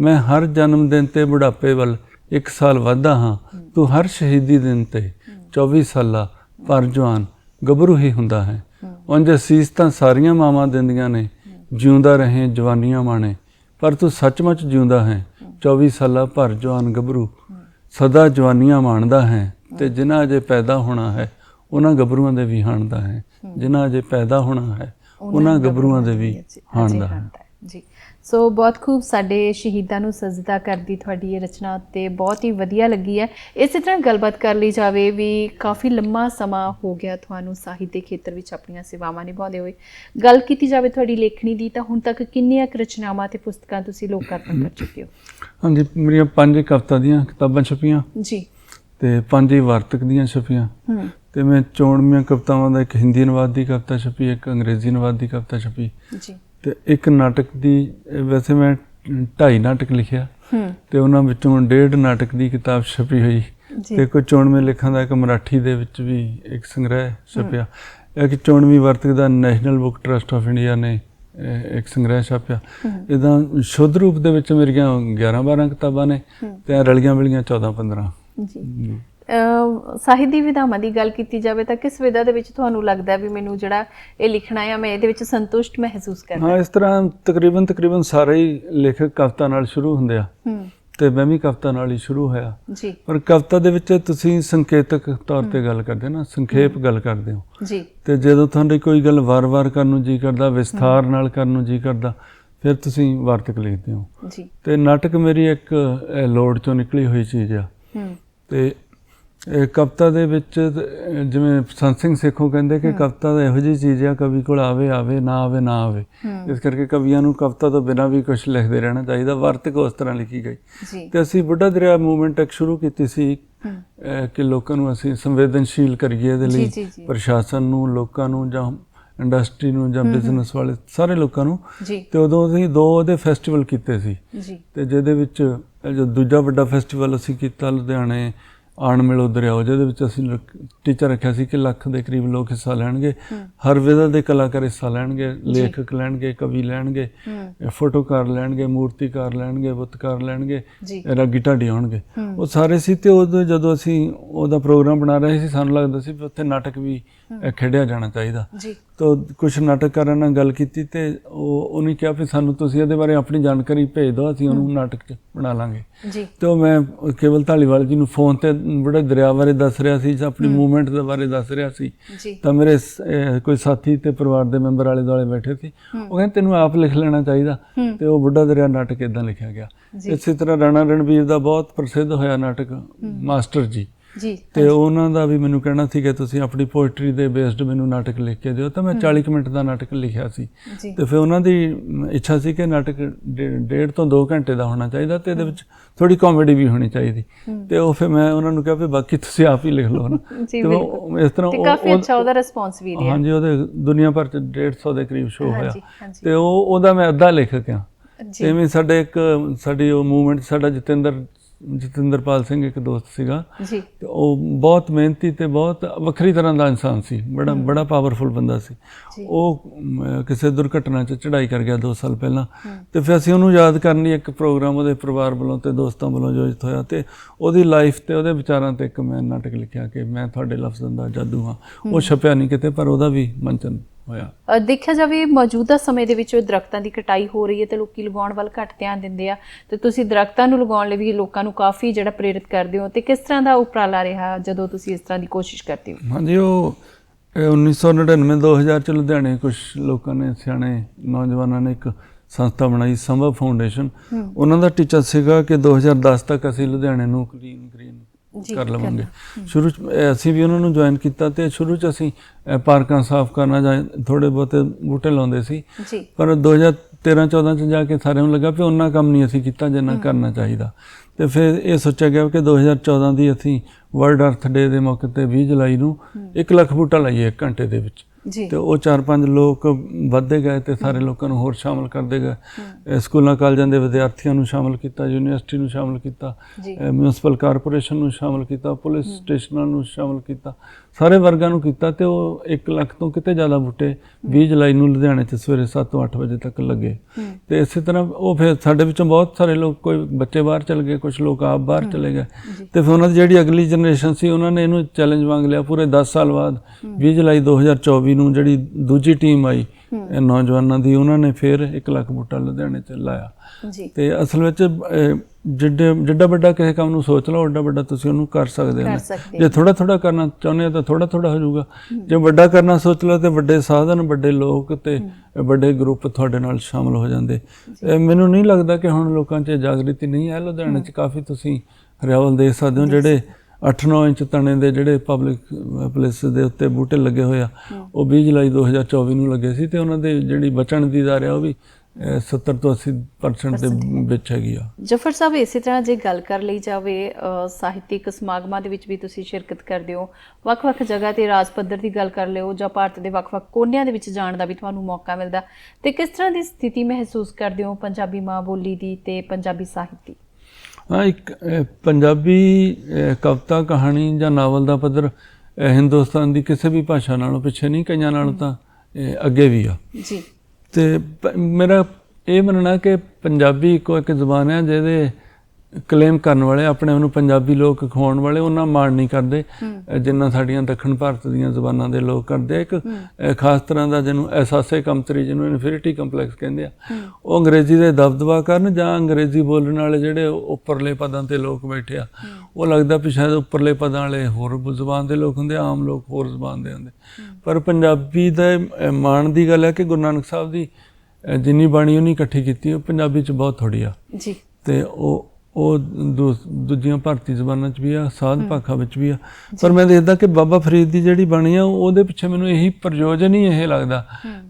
ਮੈਂ ਹਰ ਜਨਮ ਦਿਨ ਤੇ ਬੁਢਾਪੇ ਵੱਲ ਇੱਕ ਸਾਲ ਵੱਧਦਾ ਹਾਂ। ਤੂੰ ਹਰ ਸ਼ਹੀਦੀ ਦਿਨ ਤੇ 24 ਸਾਲਾ ਪਰ ਜਵਾਨ ਗੱਭਰੂ ਹੀ ਹੁੰਦਾ ਹੈ। ਉਂਝ ਅਸੀਸ ਤਾਂ ਸਾਰੀਆਂ ਮਾਵਾਂ ਦਿੰਦੀਆਂ ਨੇ। ਜਿਉਂਦਾ ਰਹੇ ਜਵਾਨੀਆਂ ਮਾਣੇ। ਪਰ ਤੂੰ ਸੱਚਮੁੱਚ ਜਿਉਂਦਾ ਹੈ। 24 ਸਾਲਾ ਭਰ ਜਵਾਨ ਗੱਭਰੂ ਸਦਾ ਜਵਾਨੀਆਂ ਮਾਣਦਾ ਹੈ। ਤੇ ਜਿਨ੍ਹਾਂ ਅਜੇ ਪੈਦਾ ਹੋਣਾ ਹੈ, ਉਹਨਾਂ ਗੱਭਰੂਆਂ ਦੇ ਵੀ ਹਾਣਦਾ ਹੈ। ਜਿਨ੍ਹਾਂ ਅਜੇ ਪੈਦਾ ਹੋਣਾ ਹੈ ਉਹਨਾਂ ਗੱਭਰੂਆਂ ਦੇ ਵੀ ਹਾਣਦਾ ਹੈ ਜੀ ਸੋ ਬਹੁਤ ਖੂਬ ਸਾਡੇ ਸ਼ਹੀਦਾਂ ਨੂੰ ਸਜਦਾ ਕਰਦੀ ਤੁਹਾਡੀ ਇਹ ਰਚਨਾ ਤੇ ਬਹੁਤ ਹੀ ਵਧੀਆ ਲੱਗੀ ਹੈ। ਇਸੇ ਤਰ੍ਹਾਂ ਗੱਲਬਾਤ ਕਰ ਲਈ ਜਾਵੇ ਵੀ ਕਾਫੀ ਲੰਮਾ ਸਮਾਂ ਹੋ ਗਿਆ ਤੁਹਾਨੂੰ ਸਾਹਿਤ ਦੇ ਖੇਤਰ ਵਿੱਚ ਆਪਣੀਆਂ ਸੇਵਾਵਾਂ ਨਿਭਾਉਂਦੇ ਹੋਏ। ਗੱਲ ਕੀਤੀ ਜਾਵੇ ਤੁਹਾਡੀ ਲੇਖਣੀ ਦੀ ਤਾਂ ਹੁਣ ਤੱਕ ਕਿੰਨੀਆਂ ਕੁ ਰਚਨਾਵਾਂ ਤੇ ਪੁਸਤਕਾਂ ਤੁਸੀਂ ਲੋਕ ਅਰਪਣ ਕਰ ਚੁੱਕੇ ਹੋ? ਹਾਂਜੀ ਮੇਰੀਆਂ ਪੰਜ ਕਵਿਤਾ ਦੀਆਂ ਕਿਤਾਬਾਂ ਛਪੀਆਂ। ਜੀ। ਤੇ ਪੰਜ ਹੀ ਵਾਰਤਕ ਦੀਆਂ ਛਪੀਆਂ। ਤੇ ਮੈਂ ਚੋਣਵੀਆਂ ਕਵਿਤਾਵਾਂ ਦਾ ਇੱਕ ਹਿੰਦੀ ਅਨੁਵਾਦ ਦੀ ਕਵਿਤਾ ਛਪੀ ਇੱਕ ਅੰਗਰੇਜ਼ੀ ਅਨੁਵਾਦ ਦੀ ਕਵਿਤਾ ਛਪੀ। ਜੀ। ਤੇ ਇੱਕ ਨਾਟਕ ਦੀ ਵੈਸੇ ਮੈਂ ਢਾਈ ਨਾਟਕ ਲਿਖਿਆ। ਤੇ ਉਹਨਾਂ ਵਿੱਚੋਂ ਡੇਢ ਨਾਟਕ ਦੀ ਕਿਤਾਬ ਛਪੀ ਹੋਈ। ਤੇ ਕੋਈ ਚੋਣਵੇਂ ਲੇਖਾਂ ਦਾ ਇੱਕ ਮਰਾਠੀ ਦੇ ਵਿੱਚ ਵੀ ਇੱਕ ਸੰਗ੍ਰਹਿ ਛਪਿਆ। ਇੱਕ ਚੋਣਵੀਂ ਵਾਰਤਕ ਦਾ national book trust of India ਨੇ ਇੱਕ ਸੰਗ੍ਰਹਿ ਛਾਪਿਆ। ਇਦਾਂ ਸ਼ੁੱਧ ਰੂਪ ਦੇ ਵਿੱਚ ਮੇਰੀਆਂ 11 12 ਕਿਤਾਬਾਂ ਨੇ ਤੇ ਰਲੀਆਂ ਮਿਲੀਆਂ 14 15 ਜੀ। ਸਾਹਿਤ ਦੀ ਵਿਧਾਵਾਂ ਦੀ ਗੱਲ ਕੀਤੀ ਜਾਵੇ ਤਾਂ ਕਿਸ ਵਿਧਾ ਦੇ ਵਿੱਚ ਤੁਹਾਨੂੰ ਲੱਗਦਾ ਵੀ ਮੈਨੂੰ ਜਿਹੜਾ ਇਹ ਲਿਖਣਾ ਹੈ ਮੈਂ ਇਹਦੇ ਵਿੱਚ ਸੰਤੁਸ਼ਟ ਮਹਿਸੂਸ ਕਰਦਾ? ਹਾਂ ਇਸ ਤਰ੍ਹਾਂ ਤਕਰੀਬਨ ਤਕਰੀਬਨ ਸਾਰੇ ਹੀ ਲੇਖਕ ਕਵਿਤਾ ਨਾਲ ਸ਼ੁਰੂ ਹੁੰਦੇ ਆ। ਤੇ ਮੈਂ ਵੀ ਕਵਿਤਾ ਨਾਲ ਹੀ ਸ਼ੁਰੂ ਹੋਇਆ। ਜੀ। ਪਰ ਕਵਿਤਾ ਦੇ ਵਿੱਚ ਤੁਸੀਂ ਸੰਕੇਤਕ ਤੌਰ ਤੇ ਗੱਲ ਕਰਦੇ ਨਾ ਸੰਖੇਪ ਗੱਲ ਕਰਦੇ ਹੋ। ਜੀ। ਤੇ ਜਦੋਂ ਤੁਹਾਡੀ ਕੋਈ ਗੱਲ ਵਾਰ-ਵਾਰ ਕਰਨ ਨੂੰ ਜੀ ਕਰਦਾ ਵਿਸਥਾਰ ਨਾਲ ਕਰਨ ਨੂੰ ਜੀ ਕਰਦਾ ਫਿਰ ਤੁਸੀਂ ਵਾਰਤਕ ਲਿਖਦੇ ਹੋ। ਜੀ। ਤੇ ਨਾਟਕ ਮੇਰੀ ਇੱਕ ਲੋੜ ਚੋਂ ਨਿਕਲੀ ਹੋਈ ਚੀਜ਼ ਆ। ਹੂੰ। ਤੇ ਕਵਿਤਾ ਦੇ ਵਿੱਚ ਜਿਵੇਂ ਸੰਤ ਸਿੰਘ ਸੇਖੋਂ ਕਹਿੰਦੇ ਕਿ ਕਵਿਤਾ ਤਾਂ ਇਹੋ ਜਿਹੀ ਚੀਜ਼ ਆ ਕਵੀ ਕੋਲ ਆਵੇ ਆਵੇ ਨਾ ਆਵੇ ਨਾ ਆਵੇ। ਇਸ ਕਰਕੇ ਕਵੀਆਂ ਨੂੰ ਕਵਿਤਾ ਤੋਂ ਬਿਨਾਂ ਵੀ ਕੁਝ ਲਿਖਦੇ ਰਹਿਣਾ ਚਾਹੀਦਾ ਵਾਰਤਕ ਉਸ ਤਰ੍ਹਾਂ ਲਿਖੀ ਗਈ। ਤੇ ਅਸੀਂ ਬੁੱਢਾ ਦਰਿਆ ਮੂਵਮੈਂਟ ਇੱਕ ਸ਼ੁਰੂ ਕੀਤੀ ਸੀ ਕਿ ਲੋਕਾਂ ਨੂੰ ਅਸੀਂ ਸੰਵੇਦਨਸ਼ੀਲ ਕਰੀਏ ਇਹਦੇ ਲਈ ਪ੍ਰਸ਼ਾਸਨ ਨੂੰ ਲੋਕਾਂ ਨੂੰ ਜਾਂ ਇੰਡਸਟਰੀ ਨੂੰ ਜਾਂ ਬਿਜ਼ਨਸ ਵਾਲੇ ਸਾਰੇ ਲੋਕਾਂ ਨੂੰ। ਤੇ ਉਦੋਂ ਅਸੀਂ ਦੋ ਉਹਦੇ ਫੈਸਟੀਵਲ ਕੀਤੇ ਸੀ। ਤੇ ਜਿਹਦੇ ਵਿੱਚ ਜੋ ਦੂਜਾ ਵੱਡਾ ਫੈਸਟੀਵਲ ਅਸੀਂ ਕੀਤਾ ਲੁਧਿਆਣੇ ਆਣ ਮਿਲੋ ਦਰਿਆਓ ਜਿਹਦੇ ਵਿੱਚ ਅਸੀਂ ਟੀਚਰ ਰੱਖਿਆ ਸੀ ਕਿ ਲੱਖ ਦੇ ਕਰੀਬ ਲੋਕ ਹਿੱਸਾ ਲੈਣਗੇ। ਹਰ ਵਿਧਾ ਦੇ ਕਲਾਕਾਰ ਹਿੱਸਾ ਲੈਣਗੇ ਲੇਖਕ ਲੈਣਗੇ ਕਵੀ ਲੈਣਗੇ ਫੋਟੋਕਾਰ ਲੈਣਗੇ ਮੂਰਤੀਕਾਰ ਲੈਣਗੇ ਬੁੱਤਕਾਰ ਲੈਣਗੇ ਰਾਗੀ ਢਾਡੀ ਹੂੰ ਉਹ ਸਾਰੇ ਸੀ ਤੇ ਉਦੋਂ ਜਦੋਂ ਅਸੀਂ ਉਹਦਾ ਪ੍ਰੋਗਰਾਮ ਬਣਾ ਰਹੇ ਸੀ ਸਾਨੂੰ ਲੱਗਦਾ ਸੀ ਵੀ ਉੱਥੇ ਨਾਟਕ ਵੀ ਖੇਡਿਆ ਜਾਣਾ ਚਾਹੀਦਾ। ਜੀ। ਤੋ ਕੁਝ ਨਾਟਕਕਾਰਾਂ ਨਾਲ ਗੱਲ ਕੀਤੀ ਤੇ ਉਹ ਉਹਨੇ ਕਿਹਾ ਵੀ ਸਾਨੂੰ ਤੁਸੀਂ ਇਹਦੇ ਬਾਰੇ ਆਪਣੀ ਜਾਣਕਾਰੀ ਭੇਜ ਦਿਓ ਅਸੀਂ ਉਹਨੂੰ ਨਾਟਕ 'ਚ ਬਣਾ ਲਾਂਗੇ। ਜੀ। ਤੇ ਮੈਂ ਕੇਵਲ ਢਾਲੀਵਾਲ ਜੀ ਨੂੰ ਫੋਨ ਤੇ ਬੜੇ ਦਰਿਆ ਬਾਰੇ ਦੱਸ ਰਿਹਾ ਸੀ ਆਪਣੀ ਮੂਵਮੈਂਟ ਦੇ ਬਾਰੇ ਦੱਸ ਰਿਹਾ ਸੀ। ਜੀ। ਤਾਂ ਮੇਰੇ ਕੋਈ ਸਾਥੀ ਤੇ ਪਰਿਵਾਰ ਦੇ ਮੈਂਬਰ ਆਲੇ ਦੁਆਲੇ ਬੈਠੇ ਸੀ। ਉਹ ਕਹਿੰਦੇ ਤੈਨੂੰ ਆਪ ਲਿਖ ਲੈਣਾ ਚਾਹੀਦਾ। ਤੇ ਉਹ ਬੁੱਢਾ ਦਰਿਆ ਨਾਟਕ ਇਦਾਂ ਲਿਖਿਆ ਗਿਆ। ਜੀ। ਇਸੇ ਤਰ੍ਹਾਂ ਰਾਣਾ ਰਣਵੀਰ ਦਾ ਬਹੁਤ ਪ੍ਰਸਿੱਧ ਹੋਇਆ ਨਾਟਕ ਮਾਸਟਰ ਜੀ। ਜੀ ਤੇ ਉਹਨਾਂ ਦਾ ਵੀ ਮੈਨੂੰ ਕਹਿਣਾ ਸੀ ਕਿ ਤੁਸੀਂ ਆਪਣੀ ਪੋਇਟਰੀ ਦੇ ਬੇਸਡ ਮੈਨੂੰ ਨਾਟਕ ਲਿਖ ਕੇ ਦਿਓ ਤਾਂ ਮੈਂ 40 ਕੁ ਮਿੰਟ ਦਾ ਨਾਟਕ ਲਿਖਿਆ ਸੀ। ਤੇ ਫਿਰ ਉਹਨਾਂ ਦੀ ਇੱਛਾ ਸੀ ਕਿ ਨਾਟਕ ਡੇਢ ਤੋਂ 2 ਘੰਟੇ ਦਾ ਹੋਣਾ ਚਾਹੀਦਾ ਤੇ ਇਹਦੇ ਵਿੱਚ ਥੋੜੀ ਕਾਮੇਡੀ ਵੀ ਹੋਣੀ ਚਾਹੀਦੀ। ਤੇ ਉਹ ਫਿਰ ਮੈਂ ਉਹਨਾਂ ਨੂੰ ਕਿਹਾ ਵੀ ਬਾਕੀ ਤੁਸੀਂ ਆਪ ਹੀ ਲਿਖ ਲਓ ਨਾ। *laughs* ਤੇ ਉਹ ਇਸ ਤਰ੍ਹਾਂ ਉਹ- ਕਾਫੀ ਅੱਛਾ ਉਹਦਾ ਰਿਸਪੌਂਸ ਵੀ ਰਿਹਾ। ਹਾਂਜੀ ਉਹਦੇ ਦੁਨੀਆ ਭਰ ਚ 150 ਦੇ ਕਰੀਬ ਸ਼ੋਅ ਹੋਇਆ। ਤੇ ਉਹ ਉਹਦਾ ਮੈਂ ਅੱਧਾ ਲੇਖਕ ਆ ਜੀ। ਐਵੇਂ ਸਾਡੇ ਇੱਕ ਸਾਡੀ ਉਹ ਮੂਵਮੈਂਟ ਸਾਡਾ ਜਤਿੰਦਰ ਜਤਿੰਦਰਪਾਲ ਸਿੰਘ ਇੱਕ ਦੋਸਤ ਸੀਗਾ। ਜੀ। ਤੇ ਉਹ ਬਹੁਤ ਮਿਹਨਤੀ ਤੇ ਬਹੁਤ ਵੱਖਰੀ ਤਰ੍ਹਾਂ ਦਾ ਇਨਸਾਨ ਸੀ। ਬੜਾ ਬੜਾ ਪਾਵਰਫੁਲ ਬੰਦਾ ਸੀ। ਉਹ ਕਿਸੇ ਦੁਰਘਟਨਾ 'ਚ ਚੜ੍ਹਾਈ ਕਰ ਗਿਆ 2 ਸਾਲ ਪਹਿਲਾਂ। ਤੇ ਫਿਰ ਅਸੀਂ ਉਹਨੂੰ ਯਾਦ ਕਰਨ ਲਈ ਇੱਕ ਪ੍ਰੋਗਰਾਮ ਉਹਦੇ ਪਰਿਵਾਰ ਵੱਲੋਂ ਤੇ ਦੋਸਤਾਂ ਵੱਲੋਂ ਆਯੋਜਿਤ ਹੋਇਆ ਤੇ ਉਹਦੀ ਲਾਈਫ ਤੇ ਉਹਦੇ ਵਿਚਾਰਾਂ ਤੇ ਇੱਕ ਮੈਂ ਨਾਟਕ ਲਿਖਿਆ ਕਿ ਮੈਂ ਤੁਹਾਡੇ ਲਫ਼ਜ਼ਾਂ ਦਾ ਜਾਦੂ ਹਾਂ। ਉਹ ਛਪਿਆ ਨਹੀਂ ਕਿਤੇ ਪਰ ਉਹਦਾ ਵੀ ਮੰਚਨ ਹੋਇਆ? ਦੇਖਿਆ ਜਾਵੇ ਮੌਜੂਦਾ ਸਮੇਂ ਦੇ ਵਿੱਚ ਦਰਖਤਾਂ ਦੀ ਕਟਾਈ ਹੋ ਰਹੀ ਹੈ ਤੇ ਲੋਕੀ ਲਗਾਉਣ ਵੱਲ ਘੱਟ ਧਿਆਨ ਦਿੰਦੇ ਆ। ਤੇ ਤੁਸੀਂ ਦਰਖਤਾਂ ਨੂੰ ਲਗਾਉਣ ਲਈ ਵੀ ਲੋਕਾਂ ਨੂੰ ਕਾਫੀ ਜਿਹੜਾ ਪ੍ਰੇਰਿਤ ਕਰਦੇ ਹੋ ਤੇ ਕਿਸ ਤਰ੍ਹਾਂ ਦਾ ਉਪਰਾਲਾ ਰਿਹਾ ਜਦੋਂ ਤੁਸੀਂ ਇਸ ਤਰ੍ਹਾਂ ਦੀ ਕੋਸ਼ਿਸ਼ ਕਰਦੇ ਹੋ? ਹਾਂਜੀ ਉਹ ਇਹ 1999 2000 ਚ ਲੁਧਿਆਣੇ ਕੁਝ ਲੋਕਾਂ ਨੇ ਸਿਆਣੇ ਨੌਜਵਾਨਾਂ ਨੇ ਇੱਕ ਸੰਸਥਾ ਬਣਾਈ ਸੰਭਵ ਫਾਊਂਡੇਸ਼ਨ। ਉਹਨਾਂ ਦਾ ਟੀਚਾ ਸੀਗਾ ਕਿ 2010 ਤੱਕ ਅਸੀਂ ਲੁਧਿਆਣੇ ਨੂੰ ਕਲੀਨ ਗ੍ਰੀਨ ਕਰ ਲਵਾਂਗੇ। ਸ਼ੁਰੂ ਚ ਅਸੀਂ ਵੀ ਉਹਨਾਂ ਨੂੰ ਜੁਆਇਨ ਕੀਤਾ ਤੇ ਸ਼ੁਰੂ ਚ ਅਸੀਂ ਪਾਰਕਾਂ ਸਾਫ਼ ਕਰਨਾ ਜਾਂ ਥੋੜੇ ਬਹੁਤੇ ਬੂਟੇ ਲਾਉਂਦੇ ਸੀ। ਪਰ 2013 14 ਚ ਜਾ ਕੇ ਸਾਰਿਆਂ ਨੂੰ ਲੱਗਾ ਵੀ ਉਹਨਾਂ ਕੰਮ ਨਹੀਂ ਅਸੀਂ ਕੀਤਾ ਜਿੰਨਾ ਕਰਨਾ ਚਾਹੀਦਾ। ਤੇ ਫਿਰ ਇਹ ਸੋਚਿਆ ਗਿਆ ਕਿ 2014 ਦੀ ਅਸੀਂ ਵਰਲਡ ਅਰਥ ਡੇ ਦੇ ਮੌਕੇ ਤੇ 20 ਜੁਲਾਈ ਨੂੰ 1 ਲੱਖ ਬੂਟਾ ਲਾਈਏ ਇੱਕ ਘੰਟੇ ਦੇ ਵਿੱਚ। ਜੀ। ਤੇ ਉਹ ਚਾਰ ਪੰਜ ਲੋਕ ਵੱਧਦੇ ਗਏ ਤੇ ਸਾਰੇ ਲੋਕਾਂ ਨੂੰ ਹੋਰ ਸ਼ਾਮਲ ਕਰਦੇ ਗਏ। ਸਕੂਲਾਂ ਕਾਲਜਾਂ ਦੇ ਵਿਦਿਆਰਥੀਆਂ ਨੂੰ ਸ਼ਾਮਲ ਕੀਤਾ ਯੂਨੀਵਰਸਿਟੀ ਨੂੰ ਸ਼ਾਮਲ ਕੀਤਾ ਮਿਊਨਿਸਪਲ ਕਾਰਪੋਰੇਸ਼ਨ ਨੂੰ ਸ਼ਾਮਲ ਕੀਤਾ ਪੁਲਿਸ ਸਟੇਸ਼ਨਾਂ ਨੂੰ ਸ਼ਾਮਲ ਕੀਤਾ। ਸਾਰੇ ਵਰਗਾਂ ਨੂੰ ਕੀਤਾ ਤੇ ਉਹ 1 ਲੱਖ ਤੋਂ ਕਿਤੇ ਜ਼ਿਆਦਾ ਬੂਟੇ 20 ਜੁਲਾਈ ਨੂੰ ਲੁਧਿਆਣੇ 'ਚ ਸਵੇਰੇ 7 ਤੋਂ 8 ਵਜੇ ਤੱਕ ਲੱਗੇ। ਤੇ ਇਸੇ ਤਰ੍ਹਾਂ ਉਹ ਫਿਰ ਸਾਡੇ ਵਿੱਚੋਂ ਬਹੁਤ ਸਾਰੇ ਲੋਕ ਕੋਈ ਬੱਚੇ ਬਾਹਰ ਚਲੇ ਗਏ ਕੁਝ ਲੋਕ ਆਪ ਬਾਹਰ ਚਲੇ ਗਏ। ਤੇ ਫਿਰ ਉਹਨਾਂ ਦੀ ਜਿਹੜੀ ਅਗਲੀ ਜਨਰੇਸ਼ਨ ਸੀ ਉਹਨਾਂ ਨੇ ਇਹਨੂੰ ਚੈਲੰਜ ਮੰਗ ਲਿਆ। ਪੂਰੇ 10 ਸਾਲ ਬਾਅਦ 20 ਜੁਲਾਈ 2024 24 ਨੂੰ ਜਿਹੜੀ ਦੂਜੀ ਟੀਮ ਆਈ ਨੌਜਵਾਨਾਂ ਦੀ ਉਹਨਾਂ ਨੇ ਫਿਰ 1 ਲੱਖ ਬੂਟਾ ਲੁਧਿਆਣੇ ਚ ਲਾਇਆ। ਜੀ। ਤੇ ਅਸਲ ਵਿੱਚ ਜਿੱਡੇ ਜਿੱਡਾ ਵੱਡਾ ਕਿਸੇ ਕੰਮ ਨੂੰ ਸੋਚ ਲਓ ਓਡਾ ਵੱਡਾ ਤੁਸੀਂ ਉਹਨੂੰ ਕਰ ਸਕਦੇ ਹੋ ਜੇ ਥੋੜਾ ਥੋੜਾ ਕਰਨਾ ਚਾਹੁੰਦੇ ਹੋ ਤਾਂ ਥੋੜਾ ਥੋੜਾ ਹੋ ਜਾਊਗਾ। ਜੇ ਵੱਡਾ ਕਰਨਾ ਸੋਚ ਲਓ ਤੇ ਵੱਡੇ ਸਾਧਨ ਵੱਡੇ ਲੋਕ ਤੇ ਵੱਡੇ ਗਰੁੱਪ ਤੁਹਾਡੇ ਨਾਲ ਸ਼ਾਮਲ ਹੋ ਜਾਂਦੇ। ਮੈਨੂੰ ਨਹੀਂ ਲੱਗਦਾ ਕਿ ਹੁਣ ਲੋਕਾਂ 'ਚ ਜਾਗਰਤੀ ਨਹੀਂ ਹੈ। ਲੁਧਿਆਣੇ 'ਚ ਕਾਫੀ ਤੁਸੀਂ ਹਰਿਆਵਲ ਦੇਖ ਸਕਦੇ ਹੋ ਜਿਹੜੇ 8-9 ਇੰਚ ਤਣੇ ਦੇ ਜਿਹੜੇ ਪਬਲਿਕ ਪਲੇਸ ਦੇ ਉੱਤੇ ਬੂਟੇ ਲੱਗੇ ਹੋਏ ਆ ਉਹ 20 ਜੁਲਾਈ 2024 ਨੂੰ ਲੱਗੇ ਸੀ ਤੇ ਉਹਨਾਂ ਦੇ ਜਿਹੜੀ ਬਚਣ ਦੀ ਦਰ ਆ ਉਹ ਵੀ ਅਹ, 70 ਤੋਂ 80% ਦੇ ਵਿੱਚ ਹੈਗੀ ਆ। ਜਫਰ ਸਾਹਿਬ ਇਸੇ ਤਰ੍ਹਾਂ ਜੇ ਗੱਲ ਕਰ ਲਈ ਜਾਵੇ ਸਾਹਿਤਿਕ ਸਮਾਗਮਾਂ ਦੇ ਵਿੱਚ ਵੀ ਤੁਸੀਂ ਸ਼ਿਰਕਤ ਕਰਦੇ ਹੋ ਵੱਖ-ਵੱਖ ਜਗ੍ਹਾ ਤੇ ਰਾਜ ਪੱਧਰ ਦੀ ਗੱਲ ਕਰ ਲਿਓ ਜਾਂ ਭਾਰਤ ਦੇ ਵੱਖ-ਵੱਖ ਕੋਨਿਆਂ ਦੇ ਵਿੱਚ ਜਾਣ ਦਾ ਵੀ ਤੁਹਾਨੂੰ ਮੌਕਾ ਮਿਲਦਾ ਤੇ ਕਿਸ ਤਰ੍ਹਾਂ ਦੀ ਸਥਿਤੀ ਮਹਿਸੂਸ ਕਰਦੇ ਹੋ ਪੰਜਾਬੀ ਮਾਂ ਬੋਲੀ ਦੀ ਤੇ ਪੰਜਾਬੀ ਸਾਹਿਤ ਦੀ? ਹਾਂ ਇੱਕ ਪੰਜਾਬੀ ਕਵਿਤਾ ਕਹਾਣੀ ਜਾਂ ਨਾਵਲ ਦਾ ਪੱਧਰ ਹਿੰਦੁਸਤਾਨ ਦੀ ਕਿਸੇ ਵੀ ਭਾਸ਼ਾ ਨਾਲੋਂ ਪਿੱਛੇ ਨਹੀਂ ਕਈਆਂ ਨਾਲੋਂ ਤਾਂ ਅੱਗੇ ਵੀ ਆ। ਜੀ। ਤੇ ਮੇਰਾ ਇਹ ਮੰਨਣਾ ਕਿ ਪੰਜਾਬੀ ਇੱਕੋ ਇੱਕ ਜ਼ੁਬਾਨ ਹੈ ਜਿਹਦੇ ਕਲੇਮ ਕਰਨ ਵਾਲੇ ਆਪਣੇ ਆਪ ਨੂੰ ਪੰਜਾਬੀ ਲੋਕ ਖਵਾਉਣ ਵਾਲੇ ਉਹਨਾਂ ਮਾਣ ਨਹੀਂ ਕਰਦੇ। ਜਿੰਨਾ ਸਾਡੀਆਂ ਦੱਖਣ ਭਾਰਤ ਦੀਆਂ ਜ਼ੁਬਾਨਾਂ ਦੇ ਲੋਕ ਕਰਦੇ ਇੱਕ ਖਾਸ ਤਰ੍ਹਾਂ ਦਾ ਜਿਹਨੂੰ ਅਹਿਸਾਸੇ ਕਮਤਰੀ ਜਿਹਨੂੰ ਇਨਫੀਰੀਟੀ ਕੰਪਲੈਕਸ ਕਹਿੰਦੇ ਆ। ਉਹ ਅੰਗਰੇਜ਼ੀ ਦੇ ਦਬਦਬਾ ਕਰਨ ਜਾਂ ਅੰਗਰੇਜ਼ੀ ਬੋਲਣ ਵਾਲੇ ਜਿਹੜੇ ਉੱਪਰਲੇ ਪਦਾਂ ਤੇ ਲੋਕ ਬੈਠੇ ਆ। ਉਹ ਲੱਗਦਾ ਵੀ ਸ਼ਾਇਦ ਉੱਪਰਲੇ ਪਦਾਂ ਵਾਲੇ ਹੋਰ ਜ਼ੁਬਾਨ ਦੇ ਲੋਕ ਹੁੰਦੇ ਆਮ ਲੋਕ ਹੋਰ ਜ਼ੁਬਾਨ ਦੇ ਹੁੰਦੇ। ਪਰ ਪੰਜਾਬੀ ਦਾ ਮਾਣ ਦੀ ਗੱਲ ਹੈ ਕਿ ਗੁਰੂ ਨਾਨਕ ਸਾਹਿਬ ਦੀ ਜਿੰਨੀ ਬਾਣੀ ਉਹਨੀ ਇਕੱਠੀ ਕੀਤੀ ਉਹ ਪੰਜਾਬੀ ਚ ਬਹੁਤ ਥੋੜੀ ਆ। ਜੀ। ਤੇ ਉਹ ਉਹ ਦੂ- ਦੂਜੀਆਂ ਭਾਰਤੀ ਜ਼ਬਾਨਾਂ 'ਚ ਵੀ ਆ ਸਾਧ ਭਾਖਾ ਵਿੱਚ ਵੀ ਆ। ਪਰ ਮੈਂ ਦੇਖਦਾ ਕਿ ਬਾਬਾ ਫਰੀਦ ਦੀ ਜਿਹੜੀ ਬਾਣੀ ਆ ਉਹਦੇ ਪਿੱਛੇ ਮੈਨੂੰ ਇਹੀ ਪ੍ਰਯੋਜਨ ਹੀ ਇਹ ਲੱਗਦਾ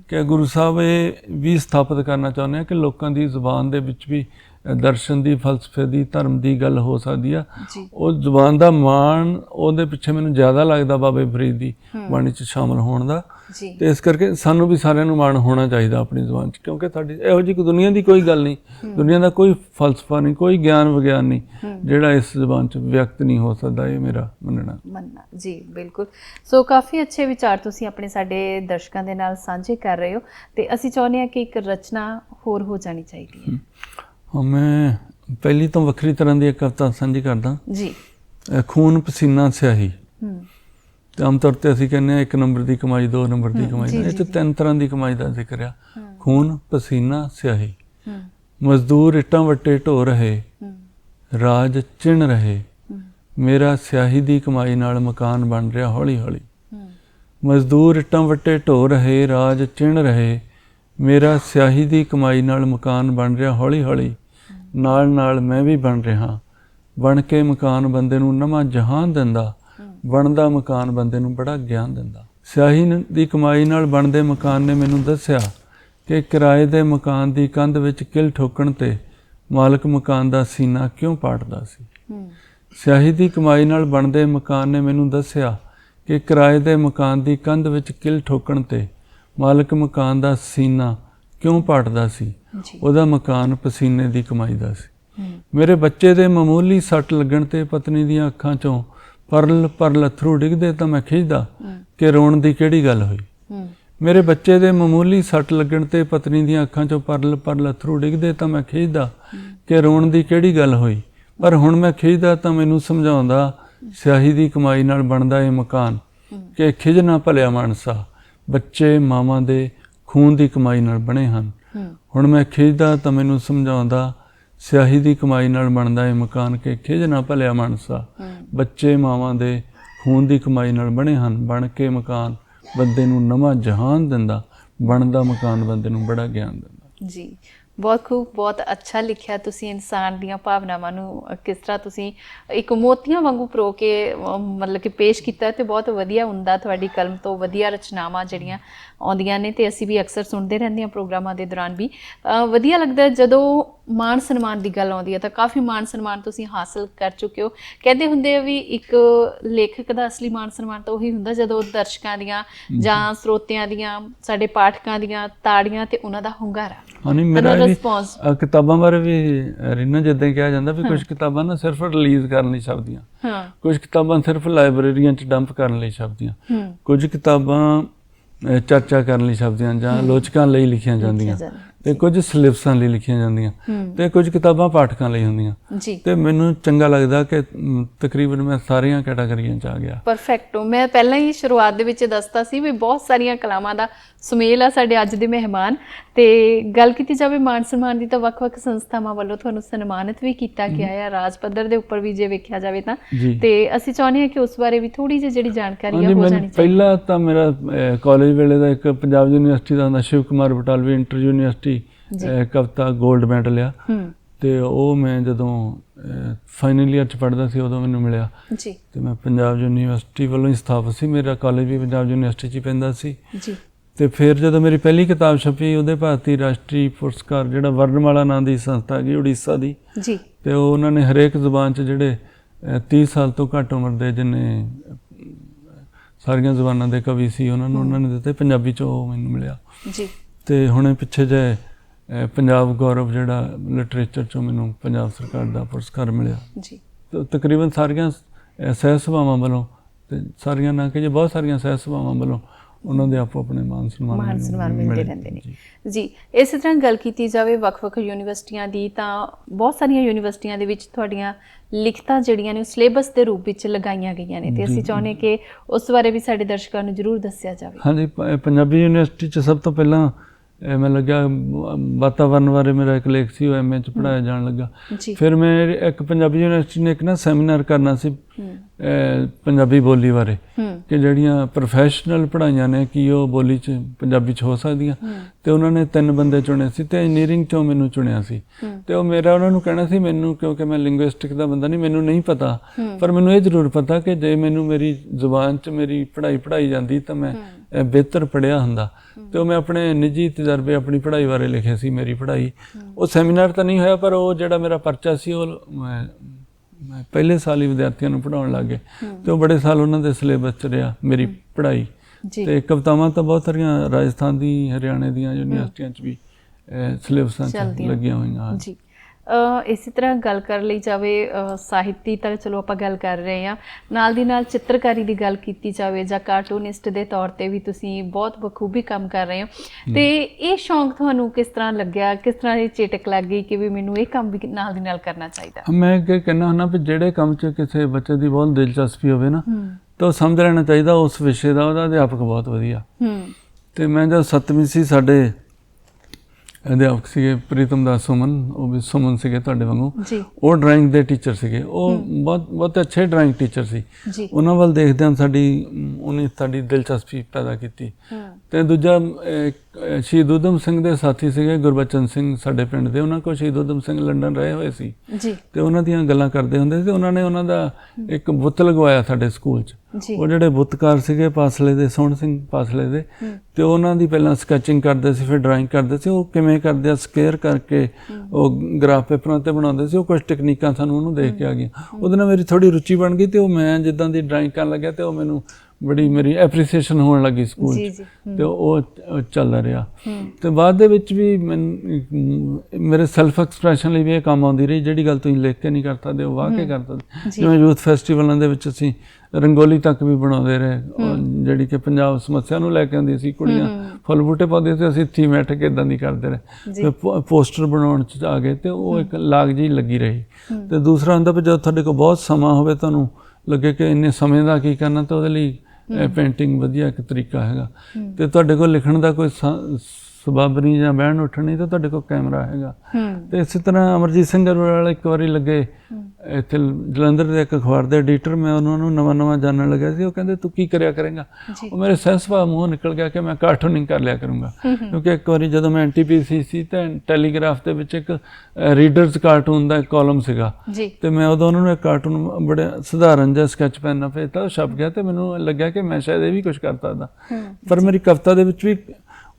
ਕਿ ਗੁਰੂ ਸਾਹਿਬ ਇਹ ਵੀ ਸਥਾਪਿਤ ਕਰਨਾ ਚਾਹੁੰਦੇ ਆ ਕਿ ਲੋਕਾਂ ਦੀ ਜ਼ੁਬਾਨ ਦੇ ਵਿੱਚ ਵੀ ਦਰਸ਼ਨ ਦੀ ਫਲਸਫੇ ਦੀ ਧਰਮ ਦੀ ਗੱਲ ਹੋ ਸਕਦੀ ਆ। ਉਹ ਜ਼ੁਬਾਨ ਦਾ ਮਾਣ ਉਹਦੇ ਪਿੱਛੇ ਮੈਨੂੰ ਜ਼ਿਆਦਾ ਲੱਗਦਾ ਬਾਬੇ ਫਰੀਦ ਦੀ ਬਾਣੀ 'ਚ ਸ਼ਾਮਲ ਹੋਣ ਦਾ। ਤੇ ਇਸ ਕਰਕੇ ਸਾਨੂੰ ਵੀ ਸਾਰਿਆਂ ਨੂੰ ਮਾਣ ਹੋਣਾ ਚਾਹੀਦਾ ਆਪਣੀ ਜ਼ੁਬਾਨ 'ਚ ਕਿਉਂਕਿ ਸਾਡੀ ਇਹੋ ਜਿਹੀ ਦੁਨੀਆ ਦੀ ਕੋਈ ਗੱਲ ਨਹੀਂ। ਦੁਨੀਆ ਦਾ ਕੋਈ ਫਲਸਫਾ ਨਹੀਂ ਕੋਈ ਗਿਆਨ ਵਿਗਿਆਨ ਨਹੀਂ ਜਿਹੜਾ ਇਸ ਜ਼ੁਬਾਨ 'ਚ ਵਿਅਕਤ ਨਹੀਂ ਹੋ ਸਕਦਾ ਇਹ ਮੇਰਾ ਮੰਨਣਾ। ਮੰਨਣਾ ਜੀ ਬਿਲਕੁਲ। ਸੋ ਕਾਫੀ ਅੱਛੇ ਵਿਚਾਰ ਤੁਸੀਂ ਆਪਣੇ ਸਾਡੇ ਦਰਸ਼ਕਾਂ ਦੇ ਨਾਲ ਸਾਂਝੇ ਕਰ ਰਹੇ ਹੋ ਤੇ ਅਸੀਂ ਚਾਹੁੰਦੇ ਹਾਂ ਕਿ ਇੱਕ ਰਚਨਾ ਹੋਰ ਹੋ ਜਾਣੀ ਚਾਹੀਦੀ ਹਾਂ, ਮੈਂ ਪਹਿਲੀ ਤੋਂ ਵੱਖਰੀ ਤਰ੍ਹਾਂ ਦੀ ਇੱਕ ਕਵਿਤਾ ਸਾਂਝੀ ਕਰਦਾ। ਜੀ। ਖੂਨ ਪਸੀਨਾ ਸਿਆਹੀ। ਹੂੰ। ਤੇ ਆਮ ਤੌਰ ਤੇ ਅਸੀਂ ਕਹਿੰਦੇ ਆ ਇੱਕ ਨੰਬਰ ਦੀ ਕਮਾਈ ਦੋ ਨੰਬਰ ਦੀ ਕਮਾਈ ਇਹ ਚ ਤਿੰਨ ਤਰ੍ਹਾਂ ਦੀ ਕਮਾਈ ਦਾ ਜ਼ਿਕਰ ਆ। ਖੂਨ ਪਸੀਨਾ ਸਿਆਹੀ। ਹੂੰ। ਮਜ਼ਦੂਰ ਇੱਟਾਂ ਵੱਟੇ ਢੋ ਰਹੇ। ਹੂੰ। ਰਾਜ ਚਿਣ ਰਹੇ। ਹੂੰ। ਮੇਰਾ ਸਿਆਹੀ ਦੀ ਕਮਾਈ ਨਾਲ ਮਕਾਨ ਬਣ ਰਿਹਾ ਹੌਲੀ ਹੌਲੀ ਹੂੰ। ਮਜ਼ਦੂਰ ਇੱਟਾਂ ਵੱਟੇ ਢੋ ਰਹੇ ਰਾਜ ਚਿਣ ਰਹੇ। ਮੇਰਾ ਸਿਆਹੀ ਦੀ ਕਮਾਈ ਨਾਲ ਮਕਾਨ ਬਣ ਰਿਹਾ ਹੌਲੀ ਹੌਲੀ ਨਾਲ ਨਾਲ ਮੈਂ ਵੀ ਬਣ ਰਿਹਾ। ਬਣ ਕੇ ਮਕਾਨ ਬੰਦੇ ਨੂੰ ਨਵਾਂ ਜਹਾਨ ਦਿੰਦਾ। ਬਣਦਾ ਮਕਾਨ ਬੰਦੇ ਨੂੰ ਬੜਾ ਗਿਆਨ ਦਿੰਦਾ। ਸਿਆਹੀ ਦੀ ਕਮਾਈ ਨਾਲ ਬਣਦੇ ਮਕਾਨ ਨੇ ਮੈਨੂੰ ਦੱਸਿਆ ਕਿ ਕਿਰਾਏ ਦੇ ਮਕਾਨ ਦੀ ਕੰਧ ਵਿੱਚ ਕਿਲ ਠੋਕਣ ਤੇ ਮਾਲਕ ਮਕਾਨ ਦਾ ਸੀਨਾ ਕਿਉਂ ਪਾਟਦਾ ਸੀ? ਸਿਆਹੀ ਦੀ ਕਮਾਈ ਨਾਲ ਬਣਦੇ ਮਕਾਨ ਨੇ ਮੈਨੂੰ ਦੱਸਿਆ ਕਿ ਕਿਰਾਏ ਦੇ ਮਕਾਨ ਦੀ ਕੰਧ ਵਿੱਚ ਕਿਲ ਠੋਕਣ ਤੇ ਮਾਲਕ ਮਕਾਨ ਦਾ ਸੀਨਾ ਕਿਉਂ ਪਾਟਦਾ ਸੀ? ਉਹਦਾ ਮਕਾਨ ਪਸੀਨੇ ਦੀ ਕਮਾਈ ਦਾ ਸੀ। ਮੇਰੇ ਬੱਚੇ ਦੇ ਮਾਮੂਲੀ ਸੱਟ ਲੱਗਣ ਤੇ ਪਤਨੀ ਦੀਆਂ ਅੱਖਾਂ 'ਚੋਂ ਪਰਲ ਪਰਲ ਅਥਰੂ ਡਿੱਗਦੇ ਤਾਂ ਮੈਂ ਖਿੱਚਦਾ ਹੂੰ। ਕਿ ਰੋਣ ਦੀ ਕਿਹੜੀ ਗੱਲ ਹੋਈ। ਮੇਰੇ ਬੱਚੇ ਦੇ ਮਾਮੂਲੀ ਸੱਟ ਲੱਗਣ ਤੇ ਪਤਨੀ ਦੀਆਂ ਅੱਖਾਂ 'ਚੋਂ ਪਰਲ ਪਰਲ ਅਥਰੂ ਡਿੱਗਦੇ ਤਾਂ ਮੈਂ ਖਿੱਚਦਾ ਕਿ ਰੋਣ ਦੀ ਕਿਹੜੀ ਗੱਲ ਹੋਈ। ਪਰ ਹੁਣ ਮੈਂ ਖਿੱਚਦਾ ਤਾਂ ਮੈਨੂੰ ਸਮਝਾਉਂਦਾ ਸਿਆਹੀ ਦੀ ਕਮਾਈ ਨਾਲ ਬਣਦਾ ਇਹ ਮਕਾਨ ਕਿ ਖਿਜਣਾ ਭਲਿਆ ਮਾਨਸਾ ਬੱਚੇ ਮਾਵਾਂ ਦੇ ਖੂਨ ਦੀ ਕਮਾਈ ਨਾਲ ਬਣੇ ਹਨ। ਹੁਣ ਮੈਂ ਖਿਜਦਾ ਤਾਂ ਮੈਨੂੰ ਸਮਝਾਉਂਦਾ, ਸਿਆਹੀ ਦੀ ਕਮਾਈ ਨਾਲ ਬਣਦਾ ਇਹ ਮਕਾਨ ਕਿ ਖਿਜਣਾ ਭਲਿਆ ਮਾਨਸਾ। ਬੱਚੇ ਮਾਵਾਂ ਦੇ ਖੂਨ ਦੀ ਕਮਾਈ ਨਾਲ ਬਣੇ ਹਨ, ਬਣ ਕੇ ਮਕਾਨ ਬੰਦੇ ਨੂੰ ਨਵਾਂ ਜਹਾਨ ਦਿੰਦਾ, ਬਣਦਾ ਮਕਾਨ ਬੰਦੇ ਨੂੰ ਬੜਾ ਗਿਆਨ ਦਿੰਦਾ। ਜੀ, ਬਹੁਤ ਖੂਬ, ਬਹੁਤ ਅੱਛਾ ਲਿਖਿਆ ਤੁਸੀਂ ਇਨਸਾਨ ਦੀਆਂ ਭਾਵਨਾਵਾਂ ਨੂੰ ਕਿਸ ਤਰ੍ਹਾਂ ਤੁਸੀਂ ਇੱਕ ਮੋਤੀਆਂ ਵਾਂਗੂ ਪਰੋ ਕੇ ਮਤਲਬ ਕਿ ਪੇਸ਼ ਕੀਤਾ ਤੇ ਬਹੁਤ ਵਧੀਆ ਹੁੰਦਾ ਤੁਹਾਡੀ ਕਲਮ ਤੋਂ, ਵਧੀਆ ਰਚਨਾਵਾਂ ਜਿਹੜੀਆਂ ਆਉਂਦੀਆਂ ਨੇ ਤੇ ਅਸੀਂ ਵੀ ਅਕਸਰ ਸੁਣਦੇ ਰਹਿੰਦੇ ਹਾਂ ਪ੍ਰੋਗਰਾਮਾਂ ਦੇ ਦੌਰਾਨ ਵੀ। ਵਧੀਆ ਲੱਗਦਾ ਜਦੋਂ ਮਾਣ ਸਨਮਾਨ ਦੀ ਗੱਲ ਆਉਂਦੀ ਹੈ ਤਾਂ ਕਾਫੀ ਮਾਣ ਸਨਮਾਨ ਤੁਸੀਂ ਹਾਸਲ ਕਰ ਚੁੱਕੇ ਹੋ। ਕਹਿੰਦੇ ਹੁੰਦੇ ਆ ਵੀ ਇੱਕ ਲੇਖਕ ਦਾ ਅਸਲੀ ਮਾਣ ਸਨਮਾਨ ਤਾਂ ਉਹੀ ਹੁੰਦਾ ਜਦੋਂ ਦਰਸ਼ਕਾਂ ਦੀਆਂ ਜਾਂ ਸਰੋਤਿਆਂ ਦੀਆਂ ਸਾਡੇ ਪਾਠਕਾਂ ਦੀਆਂ ਤਾੜੀਆਂ ਤੇ ਉਹਨਾਂ ਦਾ ਹੁੰਗਾਰਾ। ਹਾਨੀ ਮੇਰਾ ਰਿਸਪੌਂਸ ਕਿਤਾਬਾਂ ਬਾਰੇ ਵੀ ਰੀਨਾ ਜਿੱਦਾਂ ਕਿਹਾ ਜਾਂਦਾ ਵੀ ਕੁਝ ਕਿਤਾਬਾਂ ਨਾ ਸਿਰਫ ਰਿਲੀਜ਼ ਕਰਨ ਲਈ ਛਪਦੀਆਂ। ਹਾਂ। ਕੁਝ ਕਿਤਾਬਾਂ ਸਿਰਫ ਲਾਇਬ੍ਰੇਰੀਆਂ 'ਚ ਡੰਪ ਕਰਨ ਲਈ ਛਪਦੀਆਂ। ਕੁਝ ਕਿਤਾਬਾਂ ਚਰਚਾ ਕਰਨ ਲਈ ਛਪਦੀਆਂ ਜਾਂ ਲੋਚਕਾਂ ਲਈ ਲਿਖੀਆਂ ਜਾਂਦੀਆਂ। ਤੇ ਕੁਝ ਸਿਲੇਬਸਾਂ ਲਈ ਲਿਖੀਆਂ ਜਾਂਦੀਆਂ। ਤੇ ਕੁਝ ਕਿਤਾਬਾਂ ਪਾਠਕਾਂ ਲਈ ਹੁੰਦੀਆਂ। ਤੇ ਮੈਨੂੰ ਚੰਗਾ ਲੱਗਦਾ ਕਿ ਤਕਰੀਬਨ ਮੈਂ ਸਾਰੀਆਂ ਕੈਟਾਗਰੀਆਂ 'ਚ ਆ ਗਿਆ। ਪਰਫੈਕਟ ਮੈਂ ਪਹਿਲਾਂ ਹੀ ਸ਼ੁਰੂਆਤ ਦੇ ਵਿੱਚ ਦੱਸਤਾ ਸੀ ਵੀ ਬਹੁਤ ਸਾਰੀਆਂ ਕਲਾਵਾਂ ਦਾ ਸੁਮੇਲ ਆ ਸਾਡੇ ਅੱਜ ਦੇ ਮਹਿਮਾਨ। ਤੇ ਗੱਲ ਕੀਤੀ ਜਾਵੇ ਮਾਨ ਸਨਮਾਨ ਦੀ ਤਾਂ ਵੱਖ-ਵੱਖ ਸੰਸਥਾਵਾਂ ਵੱਲੋਂ ਤੁਹਾਨੂੰ ਸਨਮਾਨਿਤ ਵੀ ਕੀਤਾ ਗਿਆ ਹੈ। ਰਾਜ ਪੱਧਰ ਦੇ ਉੱਪਰ ਵੀ ਜੇ ਵੇਖਿਆ ਜਾਵੇ ਤਾਂ। ਤੇ ਅਸੀਂ ਚਾਹੁੰਦੇ ਹਾਂ ਕਿ ਉਸ ਬਾਰੇ ਵੀ ਥੋੜੀ ਜਿਹੀ ਜਿਹੜੀ ਜਾਣਕਾਰੀ ਆ ਹੋ ਜਾਣੀ ਚਾਹੀਦੀ। ਪਹਿਲਾਂ ਤਾਂ ਮੇਰਾ ਕਾਲਜ ਵੇਲੇ ਦਾ ਇੱਕ ਪੰਜਾਬ ਯੂਨੀਵਰਸਿਟੀ ਦਾ ਹੁੰਦਾ ਸ਼ਿਵ ਕੁਮਾਰ ਬਟਾਲਵੀ ਇੰਟਰ ਯੂਨੀਵਰਸਿਟੀ ਕਵਿਤਾ 골ਡ ਮੈਡਲ ਆ ਤੇ ਉਹ ਮੈਂ ਜਦੋਂ ਫਾਈਨਲ ਈਅਰ ਚ ਪੜ੍ਹਦਾ ਸੀ ਉਦੋਂ ਮੈਨੂੰ ਮਿਲਿਆ। ਜੀ। ਤੇ ਮੈਂ ਪੰਜਾਬ ਯੂਨੀਵਰਸਿਟੀ ਵੱਲੋਂ ਹੀ ਸਥਾਪਿਤ ਸੀ। ਮੇਰਾ ਕਾਲਜ ਵੀ ਪੰਜਾਬ ਯੂਨੀਵਰਸਿਟੀ 'ਚ ਪੈਂਦਾ ਸੀ। ਜੀ। ਤੇ ਫਿਰ ਜਦੋਂ ਮੇਰੀ ਪਹਿਲੀ ਕਿਤਾਬ ਛਪੀ ਉਹਦੇ ਭਾਰਤੀ ਰਾਸ਼ਟਰੀ ਪੁਰਸਕਾਰ ਜਿਹੜਾ ਵਰਨਮਾਲਾ ਨਾਂ ਦੀ ਸੰਸਥਾ ਹੈਗੀ ਉੜੀਸਾ ਦੀ ਜੀ। ਤੇ ਉਹ ਉਹਨਾਂ ਨੇ ਹਰੇਕ ਜ਼ੁਬਾਨ 'ਚ ਜਿਹੜੇ ਅਹ, 30 ਸਾਲ ਤੋਂ ਘੱਟ ਉਮਰ ਦੇ ਜਿੰਨੇ ਸਾਰੀਆਂ ਜ਼ੁਬਾਨਾਂ ਦੇ ਕਵੀ ਸੀ ਉਹਨਾਂ ਨੂੰ ਉਹਨਾਂ ਨੇ ਦਿੱਤੇ ਪੰਜਾਬੀ 'ਚ ਉਹ ਮੈਨੂੰ ਮਿਲਿਆ। ਜੀ। ਤੇ ਹੁਣੇ ਪਿੱਛੇ ਜੇ ਪੰਜਾਬ ਗੌਰਵ ਜਿਹੜਾ ਲਿਟਰੇਚਰ 'ਚੋਂ ਮੈਨੂੰ ਪੰਜਾਬ ਸਰਕਾਰ ਦਾ ਪੁਰਸਕਾਰ ਮਿਲਿਆ। ਜੀ। ਤੇ ਤਕਰੀਬਨ ਸਾਰੀਆਂ ਸਹਿ ਸਭਾਵਾਂ ਵੱਲੋਂ ਤੇ ਸਾਰੀਆਂ ਨਾ ਕਿ ਜੇ ਬਹੁਤ ਸਾਰੀਆਂ ਸਹਿ ਸਭਾਵਾਂ ਵੱਲੋਂ ਉਹਨਾਂ ਦੇ ਆਪੋ ਆਪਣੇ ਮਾਨ ਸਨਮਾਨ ਮਾਨ ਮੈਨੂੰ ਸਨਮਾਨ ਮਿਲਦੇ ਮਿਲੇ। ਰਹਿੰਦੇ ਨੇ ਜੀ। ਇਸੇ ਤਰ੍ਹਾਂ ਗੱਲ ਕੀਤੀ ਜਾਵੇ ਵੱਖ-ਵੱਖ ਯੂਨੀਵਰਸਿਟੀਆਂ ਦੀ ਤਾਂ ਬਹੁਤ ਸਾਰੀਆਂ ਯੂਨੀਵਰਸਿਟੀਆਂ ਦੇ ਵਿੱਚ ਤੁਹਾਡੀਆਂ ਲਿਖਤਾਂ ਜਿਹੜੀਆਂ ਨੇ ਸਿਲੇਬਸ ਦੇ ਰੂਪ ਵਿੱਚ ਲਗਾਈਆਂ ਗਈਆਂ ਨੇ ਤੇ ਅਸੀਂ ਚਾਹੁੰਦੇ ਕਿ ਉਸ ਬਾਰੇ ਵੀ ਸਾਡੇ ਦਰਸ਼ਕਾਂ ਨੂੰ ਜ਼ਰੂਰ ਦੱਸਿਆ ਜਾਵੇ ਹਾਂਜੀ ਪੰਜਾਬੀ ਯੂਨੀਵਰਸਿਟੀ ਚ ਸਭ ਤੋਂ ਪਹਿਲਾਂ ਅਹ, ਮੈਂ ਲੱਗਿਆ ਮ, ਵਾਤਾਵਰਣ ਬਾਰੇ ਮੇਰਾ ਇੱਕ ਲੇਖ ਸੀ ਉਹ ਐਮਏ ਚ ਪੜਾਇਆ ਜਾਣ ਲੱਗਾ। ਫਿਰ ਮੈਂ ਇੱਕ ਪੰਜਾਬੀ ਯੂਨੀਵਰਸਿਟੀ ਨੇ ਇੱਕ ਨਾ ਸੈਮੀਨਾਰ ਕਰਨਾ ਸੀ ਪੰਜਾਬੀ ਬੋਲੀ ਬਾਰੇ ਕਿ ਜਿਹੜੀਆਂ ਪ੍ਰੋਫੈਸ਼ਨਲ ਪੜ੍ਹਾਈਆਂ ਨੇ ਕੀ ਉਹ ਬੋਲੀ ਚ ਪੰਜਾਬੀ ਚ ਹੋ ਸਕਦੀਆਂ। ਤੇ ਉਹਨਾਂ ਨੇ ਤਿੰਨ ਬੰਦੇ ਚੁਣੇ ਸੀ ਤੇ ਇੰਜੀਨੀਅਰਿੰਗ ਚੋਂ ਮੈਨੂੰ ਚੁਣਿਆ ਸੀ। ਤੇ ਉਹ ਮੇਰਾ ਉਹਨਾਂ ਨੂੰ ਕਹਿਣਾ ਸੀ ਮੈਨੂੰ ਕਿਉਂਕਿ ਮੈਂ ਲਿੰਗੁਇਸਟਿਕ ਦਾ ਬੰਦਾ ਨਹੀਂ ਮੈਨੂੰ ਨਹੀਂ ਪਤਾ। ਪਰ ਮੈਨੂੰ ਇਹ ਜ਼ਰੂਰ ਪਤਾ ਕਿ ਜੇ ਮੈਨੂੰ ਮੇਰੀ ਜ਼ੁਬਾਨ 'ਚ ਮੇਰੀ ਪੜ੍ਹਾਈ ਪੜ੍ਹਾਈ ਜਾਂਦੀ ਤਾਂ ਮੈਂ ਬਿਹਤਰ ਪੜ੍ਹਿਆ ਹੁੰਦਾ। ਤੇ ਉਹ ਮੈਂ ਆਪਣੇ ਨਿੱਜੀ ਤਜਰਬੇ ਆਪਣੀ ਪੜ੍ਹਾਈ ਬਾਰੇ ਲਿਖੇ ਸੀ ਮੇਰੀ ਪੜ੍ਹਾਈ। ਉਹ ਸੈਮੀਨਾਰ ਤਾਂ ਨਹੀਂ ਹੋਇਆ ਪਰ ਉਹ ਜਿਹੜਾ ਮੇਰਾ ਪਰਚਾ ਸੀ ਉਹ ਮੈਂ ਮੈਂ ਪਹਿਲੇ ਸਾਲ ਹੀ ਵਿਦਿਆਰਥੀਆਂ ਨੂੰ ਪੜਾਉਣ ਲੱਗੇ ਤੇ ਉਹ ਬੜੇ ਸਾਲ ਉਹਨਾਂ ਦੇ ਸਿਲੇਬਸ 'ਚ ਰਿਹਾ ਮੇਰੀ ਪੜ੍ਹਾਈ। ਤੇ ਕਵਿਤਾਵਾਂ ਤਾਂ ਬਹੁਤ ਸਾਰੀਆਂ ਰਾਜਸਥਾਨ ਦੀ ਹਰਿਆਣੇ ਦੀਆਂ ਯੂਨੀਵਰਸਿਟੀਆਂ 'ਚ ਵੀ ਸਿਲੇਬਸਾਂ 'ਚ। ਲੱਗੀਆਂ ਹੋਈਆਂ ਜੀ। ਇਸੇ ਤਰ੍ਹਾਂ ਗੱਲ ਕਰ ਲਈ ਜਾਵੇ ਸਾਹਿਤੀ ਤਾਂ ਚਲੋ ਆਪਾਂ ਗੱਲ ਕਰ ਰਹੇ ਹਾਂ। ਨਾਲ ਦੀ ਨਾਲ ਚਿੱਤਰਕਾਰੀ ਦੀ ਗੱਲ ਕੀਤੀ ਜਾਵੇ ਜਾਂ ਕਾਰਟੂਨਿਸਟ ਦੇ ਤੌਰ ਤੇ ਵੀ ਤੁਸੀਂ ਬਹੁਤ ਬਖੂਬੀ ਕੰਮ ਕਰ ਰਹੇ ਹੋ। ਤੇ ਇਹ ਸ਼ੌਂਕ ਤੁਹਾਨੂੰ ਕਿਸ ਤਰ੍ਹਾਂ ਲੱਗਿਆ? ਕਿਸ ਤਰ੍ਹਾਂ ਇਹ ਚੇਟਕ ਲੱਗ ਗਈ ਕਿ ਵੀ ਮੈਨੂੰ ਇਹ ਕੰਮ ਵੀ ਨਾਲ ਦੀ ਨਾਲ ਕਰਨਾ ਚਾਹੀਦਾ? ਮੈਂ ਕਿ ਕਹਿੰਦਾ ਹੁੰਦਾ ਵੀ ਜਿਹੜੇ ਕੰਮ 'ਚ ਕਿਸੇ ਬੱਚੇ ਦੀ ਬਹੁਤ ਦਿਲਚਸਪੀ ਹੋਵੇ ਨਾ ਤਾਂ ਸਮਝ ਲੈਣਾ ਚਾਹੀਦਾ ਉਸ ਵਿਸ਼ੇ ਦਾ ਉਹਦਾ ਅਧਿਆਪਕ ਬਹੁਤ ਵਧੀਆ। ਹੂੰ। ਤੇ ਮੈਂ ਜਦ ਸੱਤਵੀਂ ਸੀ ਸਾਡੇ ਅਧਿਆਪਕ ਸੀਗੇ ਪ੍ਰੀਤਮ ਦਾਸ ਸੁਮਨ ਉਹ ਵੀ ਸੁਮਨ ਸੀਗੇ ਤੁਹਾਡੇ ਵਾਂਗੂ। ਉਹ ਡਰਾਇੰਗ ਦੇ ਟੀਚਰ ਸੀਗੇ। ਉਹ ਬਹੁਤ ਬਹੁਤ ਅੱਛੇ ਡਰਾਇੰਗ ਟੀਚਰ ਸੀ। ਉਹਨਾਂ ਵੱਲ ਦੇਖਦਿਆਂ ਸਾਡੀ ਉਹਨੇ ਸਾਡੀ ਦਿਲਚਸਪੀ ਪੈਦਾ ਕੀਤੀ। ਤੇ ਦੂਜਾ ਸ਼ਹੀਦ ਊਧਮ ਸਿੰਘ ਦੇ ਸਾਥੀ ਸੀਗੇ ਗੁਰਬਚਨ ਸਿੰਘ ਸਾਡੇ ਪਿੰਡ ਦੇ। ਉਹਨਾਂ ਕੋਲ ਸ਼ਹੀਦ ਊਧਮ ਸਿੰਘ ਲੰਡਨ ਰਹੇ ਹੋਏ ਸੀ। ਤੇ ਉਹਨਾਂ ਦੀਆਂ ਗੱਲਾਂ ਕਰਦੇ ਹੁੰਦੇ ਸੀ ਉਹਨਾਂ ਨੇ ਉਹਨਾਂ ਦਾ ਇੱਕ ਬੁੱਤ ਲਗਵਾਇਆ ਸਾਡੇ ਸਕੂਲ 'ਚ। ਉਹ ਜਿਹੜੇ ਬੁੱਤਕਾਰ ਸੀਗੇ ਪਾਸਲੇ ਦੇ ਸੋਹਣ ਸਿੰਘ ਪਾਸਲੇ ਦੇ ਤੇ ਉਹਨਾਂ ਦੀ ਪਹਿਲਾਂ ਸਕੈਚਿੰਗ ਕਰਦੇ ਸੀ ਫਿਰ ਡਰਾਇੰਗ ਕਰਦੇ ਸੀ। ਉਹ ਕਿਵੇਂ ਕਰਦੇ ਆ? ਸਕੇਅਰ ਕਰਕੇ ਉਹ ਗ੍ਰਾਫ ਪੇਪਰਾਂ ਤੇ ਬਣਾਉਂਦੇ ਸੀ। ਉਹ ਕੁਝ ਟੈਕਨੀਕਾਂ ਸਾਨੂੰ ਉਹਨੂੰ ਦੇਖ ਕੇ ਆ ਗਈਆਂ। ਉਹਦੇ ਨਾਲ ਮੇਰੀ ਥੋੜੀ ਰੁਚੀ ਬਣ ਗਈ ਤੇ ਉਹ ਮੈਂ ਜਿੱਦਾਂ ਦੀ ਡਰਾਇੰਗ ਕਰਨ ਲੱਗਿਆ ਤੇ ਉਹ ਮੈਨੂੰ ਬੜੀ ਮੇਰੀ ਐਪਰੀਸੀਏਸ਼ਨ ਹੋਣ ਲੱਗੀ ਸਕੂਲ ਜੀ ਜੀ ਤੇ ਉਹ ਚੱਲਦਾ ਰਿਹਾ। ਤੇ ਬਾਅਦ ਦੇ ਵਿੱਚ ਵੀ ਮੇਰੇ ਸੈਲਫ ਐਕਸਪ੍ਰੈਸ਼ਨ ਲਈ ਵੀ ਇਹ ਕੰਮ ਆਉਂਦੀ ਰਹੀ। ਜਿਹੜੀ ਗੱਲ ਤੁਸੀਂ ਲਿਖ ਕੇ ਨਹੀਂ ਕਰ ਸਕਦੇ ਉਹ ਵਾਹ ਕੇ ਕਰ ਸਕਦੇ ਜੀ। ਜਿਵੇਂ ਯੂਥ ਫੈਸਟੀਵਲਾਂ ਦੇ ਵਿੱਚ ਅਸੀਂ ਰੰਗੋਲੀ ਤੱਕ ਵੀ ਬਣਾਉਂਦੇ ਰਹੇ। ਜਿਹੜੀ ਕਿ ਪੰਜਾਬ ਸਮੱਸਿਆ ਨੂੰ ਲੈ ਕੇ ਆਉਂਦੀ ਸੀ ਕੁੜੀਆਂ ਫੁੱਲ ਬੂਟੇ ਪਾਉਂਦੀਆਂ ਸੀ ਅਸੀਂ ਥੀਮੈਟਿਕ ਇਦਾਂ ਦੀ ਕਰਦੇ ਰਹੇ। ਪੋਸਟਰ ਬਣਾਉਣ ਚ ਆ ਗਏ ਤੇ ਉਹ ਇੱਕ ਲਾਗ ਜੀ ਲੱਗੀ ਰਹੀ। ਤੇ ਦੂਸਰਾ ਹੁੰਦਾ ਵੀ ਜਦੋਂ ਤੁਹਾਡੇ ਕੋਲ ਬਹੁਤ ਸਮਾਂ ਹੋਵੇ ਤੁਹਾਨੂੰ ਲੱਗੇ ਕਿ ਇੰਨੇ ਸਮੇਂ ਦਾ ਕੀ ਕਰਨਾ ਤਾਂ ਉਹਦੇ ਲਈ ਪੇਂਟਿੰਗ ਵਧੀਆ ਇੱਕ ਤਰੀਕਾ ਹੈਗਾ। ਤੇ ਤੁਹਾਡੇ ਕੋਲ ਲਿਖਣ ਦਾ ਕੋਈ ਸ- ਸਬੱਬ ਨਹੀਂ ਜਾਂ ਬਹਿਣ ਉੱਠਣ ਤਾਂ ਤੁਹਾਡੇ ਕੋਲ ਕੈਮਰਾ ਹੈਗਾ। ਤੇ ਇਸੇ ਤਰ੍ਹਾਂ ਅਮਰਜੀਤ ਸਿੰਘ ਅਰੋੜਾ ਇੱਕ ਵਾਰੀ ਲੱਗੇ। ਇੱਥੇ ਜਲੰਧਰ ਦੇ ਇੱਕ ਅਖਬਾਰ ਦੇ ਐਡੀਟਰ ਮੈਂ ਉਹਨਾਂ ਨੂੰ ਨਵਾਂ ਨਵਾਂ ਜਾਣਨ ਲੱਗਿਆ ਸੀ। ਉਹ ਕਹਿੰਦੇ ਤੂੰ ਕੀ ਕਰਿਆ ਕਰੇਗਾ? ਉਹ ਮੇਰੇ ਸਹਿਸਵਾ ਮੂੰਹ ਨਿਕਲ ਗਿਆ ਕਿ ਮੈਂ ਕਾਰਟੂਨਿੰਗ ਕਰ ਲਿਆ ਕਰੂੰਗਾ। ਕਿਉਂਕਿ ਇੱਕ ਵਾਰੀ ਜਦੋਂ ਮੈਂ ਐਨਟੀਪੀਸੀ ਸੀ ਤਾਂ ਟੈਲੀਗ੍ਰਾਫ ਦੇ ਵਿੱਚ ਇੱਕ ਰੀਡਰਸ ਕਾਰਟੂਨ ਦਾ ਕਾਲਮ ਸੀਗਾ। ਤੇ ਮੈਂ ਉਦੋਂ ਉਹਨਾਂ ਨੂੰ ਇੱਕ ਕਾਰਟੂਨ ਬੜੇ ਸਧਾਰਨ ਜਿਹਾ ਸਕੈਚ ਪੈਨ ਨਾਲ ਭੇਜਤਾ ਉਹ ਛਪ ਗਿਆ ਤੇ ਮੈਨੂੰ ਲੱਗਿਆ ਕਿ ਮੈਂ ਸ਼ਾਇਦ ਇਹ ਵੀ ਕੁਝ ਕਰ ਸਕਦਾ। ਪਰ ਮੇਰੀ ਕਵਿਤਾ ਦੇ ਵਿੱਚ ਵੀ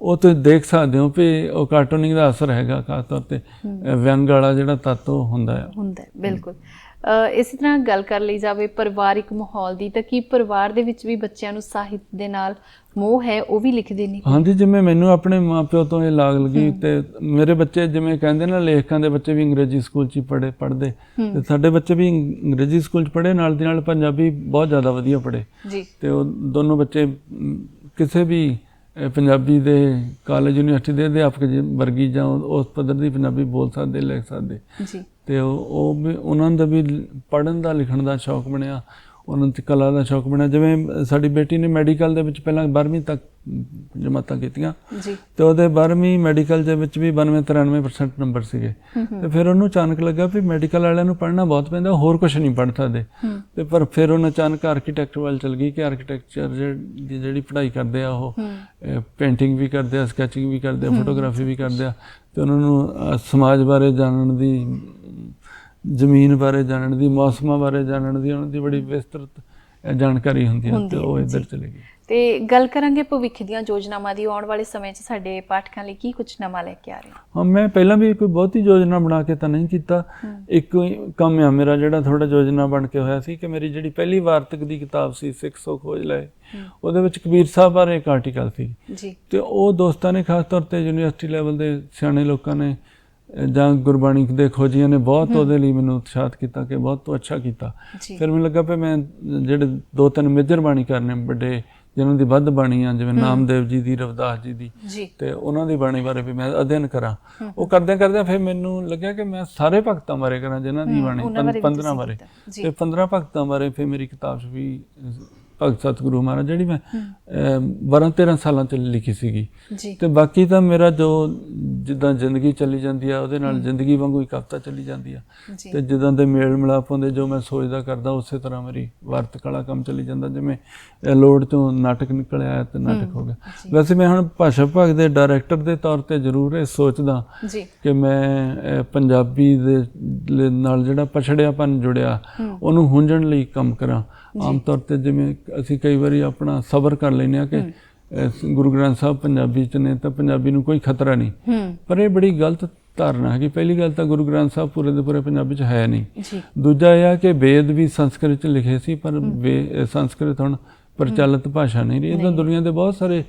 ਉਹ ਤੁਸੀਂ ਦੇਖ ਸਕਦੇ ਹੋ ਕਿ ਉਹ ਕਾਰਟੂਨਿੰਗ ਦਾ ਅਸਰ ਹੈਗਾ ਖਾਸ ਤੌਰ ਤੇ ਵਿਅੰਗ ਵਾਲਾ ਜਿਹੜਾ ਤੱਤ ਉਹ ਹੁੰਦਾ ਹੈ ਹੁੰਦਾ ਹੈ, ਬਿਲਕੁਲ। ਇਸੇ ਤਰ੍ਹਾਂ ਗੱਲ ਕਰ ਲਈ ਜਾਵੇ ਪਰਿਵਾਰਿਕ ਮਾਹੌਲ ਦੀ ਤਾਂ ਕੀ ਪਰਿਵਾਰ ਦੇ ਵਿੱਚ ਵੀ ਬੱਚਿਆਂ ਨੂੰ ਸਾਹਿਤ ਦੇ ਨਾਲ ਮੋਹ ਹੈ ਉਹ ਵੀ ਲਿਖਦੇ ਨੇ? ਹਾਂਜੀ ਜਿਵੇਂ ਮੈਨੂੰ ਆਪਣੇ ਮਾਪਿਓ ਤੋਂ ਇਹ ਲਾਗ ਲੱਗੀ ਤੇ ਮੇਰੇ ਬੱਚੇ ਜਿਵੇਂ ਕਹਿੰਦੇ ਨਾ ਲੇਖਕਾਂ ਦੇ ਬੱਚੇ ਵੀ ਅੰਗਰੇਜ਼ੀ ਸਕੂਲ 'ਚ ਹੀ ਪੜ੍ਹੇ ਪੜ੍ਹਦੇ। ਤੇ ਸਾਡੇ ਬੱਚੇ ਵੀ ਅੰਗਰੇਜ਼ੀ ਸਕੂਲ 'ਚ ਪੜ੍ਹੇ ਨਾਲ ਦੀ ਨਾਲ ਪੰਜਾਬੀ ਬਹੁਤ ਜ਼ਿਆਦਾ ਵਧੀਆ ਪੜ੍ਹੇ। ਜੀ। ਤੇ ਉਹ ਦੋਨੋਂ ਬੱਚੇ ਕਿਸੇ ਵੀ ਪੰਜਾਬੀ ਦੇ ਕਾਲਜ ਯੂਨੀਵਰਸਿਟੀ ਦੇ ਅਧਿਆਪਕ ਜੀ ਵਰਗੀ ਜਾਂ ਉਸ ਪੱਧਰ ਦੀ ਪੰਜਾਬੀ ਬੋਲ ਸਕਦੇ ਲਿਖ ਸਕਦੇ। ਜੀ। ਤੇ ਉਹ ਉਹ ਵੀ ਉਹਨਾਂ ਦਾ ਵੀ ਪੜਨ ਦਾ ਲਿਖਣ ਦਾ ਸ਼ੌਕ ਬਣਿਆ। ਉਹਨਾਂ ਤੇ ਕਲਾ ਦਾ ਸ਼ੌਕ ਬਣਿਆ। ਜਿਵੇਂ ਸਾਡੀ ਬੇਟੀ ਨੇ ਮੈਡੀਕਲ ਦੇ ਵਿੱਚ ਪਹਿਲਾਂ 12ਵੀਂ ਤੱਕ ਜਮਾਤਾਂ ਕੀਤੀਆਂ ਜੀ। ਤੇ ਉਹਦੇ 12ਵੀਂ ਮੈਡੀਕਲ ਦੇ ਵਿੱਚ ਵੀ 92 93% ਨੰਬਰ ਸੀਗੇ। ਤੇ ਫਿਰ ਉਹਨੂੰ ਅਚਾਨਕ ਲੱਗਾ ਵੀ ਮੈਡੀਕਲ ਵਾਲਿਆਂ ਨੂੰ ਪੜ੍ਹਨਾ ਬਹੁਤ ਪੈਂਦਾ ਹੋਰ ਕੁਝ ਨਹੀਂ ਪੜ੍ਹ ਸਕਦੇ। ਤੇ ਪਰ ਫਿਰ ਉਹਨੇ ਅਚਾਨਕ ਆਰਕੀਟੈਕਟ ਵੱਲ ਚਲ ਗਈ ਕਿ ਆਰਕੀਟੈਕਚਰ ਦੀ ਜਿਹੜੀ ਪੜ੍ਹਾਈ ਕਰਦੇ ਆ ਉਹ ਪੇਂਟਿੰਗ ਵੀ ਕਰਦੇ ਆ ਸਕੈਚਿੰਗ ਵੀ ਕਰਦੇ ਆ ਫੋਟੋਗ੍ਰਾਫੀ ਵੀ ਕਰਦੇ ਆ। ਤੇ ਉਹਨਾਂ ਨੂੰ ਸਮਾਜ ਬਾਰੇ ਜਾਣਨ ਦੀ ਜ਼ਮੀਨ ਬਾਰੇ ਜਾਣਨ ਦੀ ਮੌਸਮਾਂ ਬਾਰੇ ਜਾਣਨ ਦੀ ਉਹਨਾਂ ਦੀ ਬੜੀ ਵਿਸਤ੍ਰਿਤ ਜਾਣਕਾਰੀ ਹੁੰਦੀ ਹੈ ਤੇ ਉਹ ਇੱਧਰ। ਚਲੇ ਗਈ। ਤੇ ਗੱਲ ਕਰਾਂਗੇ ਭਵਿੱਖ ਦੀਆਂ ਯੋਜਨਾਵਾਂ ਦੀ। ਆਉਣ ਵਾਲੇ ਸਮੇਂ 'ਚ ਸਾਡੇ ਪਾਠਕਾਂ ਲਈ ਕੀ ਕੁਝ ਨਵਾਂ ਲੈ ਕੇ ਆ ਰਹੇ ਹੋ? ਮੈਂ ਪਹਿਲਾਂ ਵੀ ਕੋਈ ਬਹੁਤੀ ਯੋਜਨਾ ਬਣਾ ਕੇ ਤਾਂ ਨਹੀਂ ਕੀਤਾ। ਇੱਕ ਕੰਮ ਆ ਮੇਰਾ ਜਿਹੜਾ ਥੋੜਾ ਯੋਜਨਾ ਬਣ ਕੇ ਹੋਇਆ ਸੀ ਕਿ ਮੇਰੀ ਜਿਹੜੀ ਪਹਿਲੀ ਵਾਰਤਕ ਦੀ ਕਿਤਾਬ ਸੀ ਸਿੱਖ ਸੌ ਖੋਜ ਲਏ ਉਹਦੇ ਵਿੱਚ ਕਬੀਰ ਸਾਹਿਬ ਬਾਰੇ ਇੱਕ ਆਰਟੀਕਲ ਸੀ। ਜੀ। ਤੇ ਉਹ ਦੋਸਤਾਂ ਨੇ ਖਾਸ ਤੌਰ ਤੇ ਯੂਨੀਵਰਸਿਟੀ ਲੈਵਲ ਦੇ ਸਿਆਣੇ ਲੋਕਾਂ ਨੇ ਜਾਂ ਗੁਰਬਾਣੀ ਦੇ ਖੋਜੀਆਂ ਨੇ ਬਹੁਤ ਉਹਦੇ ਲਈ ਮੈਨੂੰ ਉਤਸ਼ਾਹਿਤ ਕੀਤਾ ਕਿ ਬਹੁਤ ਤੋਂ ਅੱਛਾ ਕੀਤਾ। ਫਿਰ ਮੈਨੂੰ ਲੱਗਾ ਵੀ ਮੈਂ ਜਿਹੜੇ ਦੋ ਤਿੰਨ ਮੇਜਰ ਬਾਣੀ ਕਰਨੇ ਵੱਡੇ ਜਿਨ੍ਹਾਂ ਦੀ ਵੱਧ ਬਾਣੀ ਆ ਜਿਵੇਂ ਨਾਮਦੇਵ ਜੀ ਦੀ ਰਵਿਦਾਸ ਜੀ ਦੀ ਤੇ ਉਹਨਾਂ ਦੀ ਬਾਣੀ ਬਾਰੇ ਵੀ ਮੈਂ ਅਧਿਐਨ ਕਰਾਂ। ਉਹ ਕਰਦੇ ਕਰਦੇ ਫਿਰ ਮੈਨੂੰ ਲੱਗਿਆ ਕਿ ਮੈਂ ਸਾਰੇ ਭਗਤਾਂ ਬਾਰੇ ਕਰਾਂ ਜਿਨ੍ਹਾਂ ਦੀ ਬਾਣੀ ਉਹਨਾਂ ਬਾਰੇ ਵੀ 15 ਤੁਸੀਂ ਬਾਰੇ। ਤੇ 15 ਭਗਤਾਂ ਬਾਰੇ ਫਿਰ ਮੇਰੀ ਕਿਤਾਬ ਵੀ ਭਗਤ ਸਤਿਗੁਰੂ ਮਹਾਰਾਜ ਜਿਹੜੀ ਮੈਂ 12 13 ਸਾਲਾਂ ਚ ਲਿਖੀ ਸੀਗੀ। ਤੇ ਬਾਕੀ ਤਾਂ ਮੇਰਾ ਜੋ ਜਿੱਦਾਂ ਜ਼ਿੰਦਗੀ ਚੱਲੀ ਜਾਂਦੀ ਆ ਉਹਦੇ ਨਾਲ ਜ਼ਿੰਦਗੀ ਵਾਂਗੂ ਹੀ ਕਵਿਤਾ ਚੱਲੀ ਜਾਂਦੀ ਆ। ਤੇ ਜਿੱਦਾਂ ਦੇ ਮੇਲ ਮਿਲਾਪ ਹੁੰਦੇ ਜੋ ਮੈਂ ਸੋਚਦਾ ਕਰਦਾ ਉਸੇ ਤਰ੍ਹਾਂ ਮੇਰੀ ਵਾਰਤਕ ਵਾਲਾ ਕੰਮ ਚੱਲੀ ਜਾਂਦਾ ਜਿਵੇਂ ਲੋੜ ਤੋਂ ਨਾਟਕ ਨਿਕਲ ਆਇਆ ਤੇ ਨਾਟਕ ਹੋ। ਗਿਆ। ਵੈਸੇ ਮੈਂ ਹੁਣ ਭਾਸ਼ਾ ਵਿਭਾਗ ਦੇ ਡਾਇਰੈਕਟਰ ਦੇ ਤੌਰ ਤੇ ਜ਼ਰੂਰ ਇਹ ਸੋਚਦਾ ਕਿ ਮੈਂ ਪੰਜਾਬੀ ਦੇ ਨਾਲ ਜਿਹੜਾ ਪਛੜਿਆਪਨ ਜੁੜਿਆ ਉਹਨੂੰ ਹੁੰਜਣ ਲਈ ਕੰਮ ਕਰਾਂ। ਆਮ ਤੌਰ ਤੇ ਜਿਵੇਂ ਅਸੀਂ ਕਈ ਵਾਰੀ ਆਪਣਾ ਸਬਰ ਕਰ ਲੈਂਦੇ ਆ ਕਿ ਗੁਰੂ ਗ੍ਰੰਥ ਸਾਹਿਬ ਪੰਜਾਬੀ ਚ ਨੇ ਤਾਂ ਪੰਜਾਬੀ ਨੂੰ ਕੋਈ ਖਤਰਾ ਨਹੀਂ। ਪਰ ਇਹ ਬੜੀ ਗਲਤ ਧਾਰਨਾ ਹੈ ਕਿ ਪਹਿਲੀ ਗੱਲ ਤਾਂ ਗੁਰੂ ਗ੍ਰੰਥ ਸਾਹਿਬ ਪੂਰੇ ਦੇ ਪੂਰੇ ਪੰਜਾਬੀ ਚ ਹੈ ਨਹੀਂ। ਦੂਜਾ ਇਹ ਆ ਕਿ ਵੇਦ ਵੀ ਸੰਸਕ੍ਰਿਤ ਚ ਲਿਖੇ ਸੀ ਪਰ ਸੰਸਕ੍ਰਿਤ ਹੁਣ ਪ੍ਰਚਲਿਤ ਭਾਸ਼ਾ ਨਹੀਂ ਰਹੀ। ਇਦਾਂ ਦੁਨੀਆ ਦੇ ਬਹੁਤ ਸਾਰੇ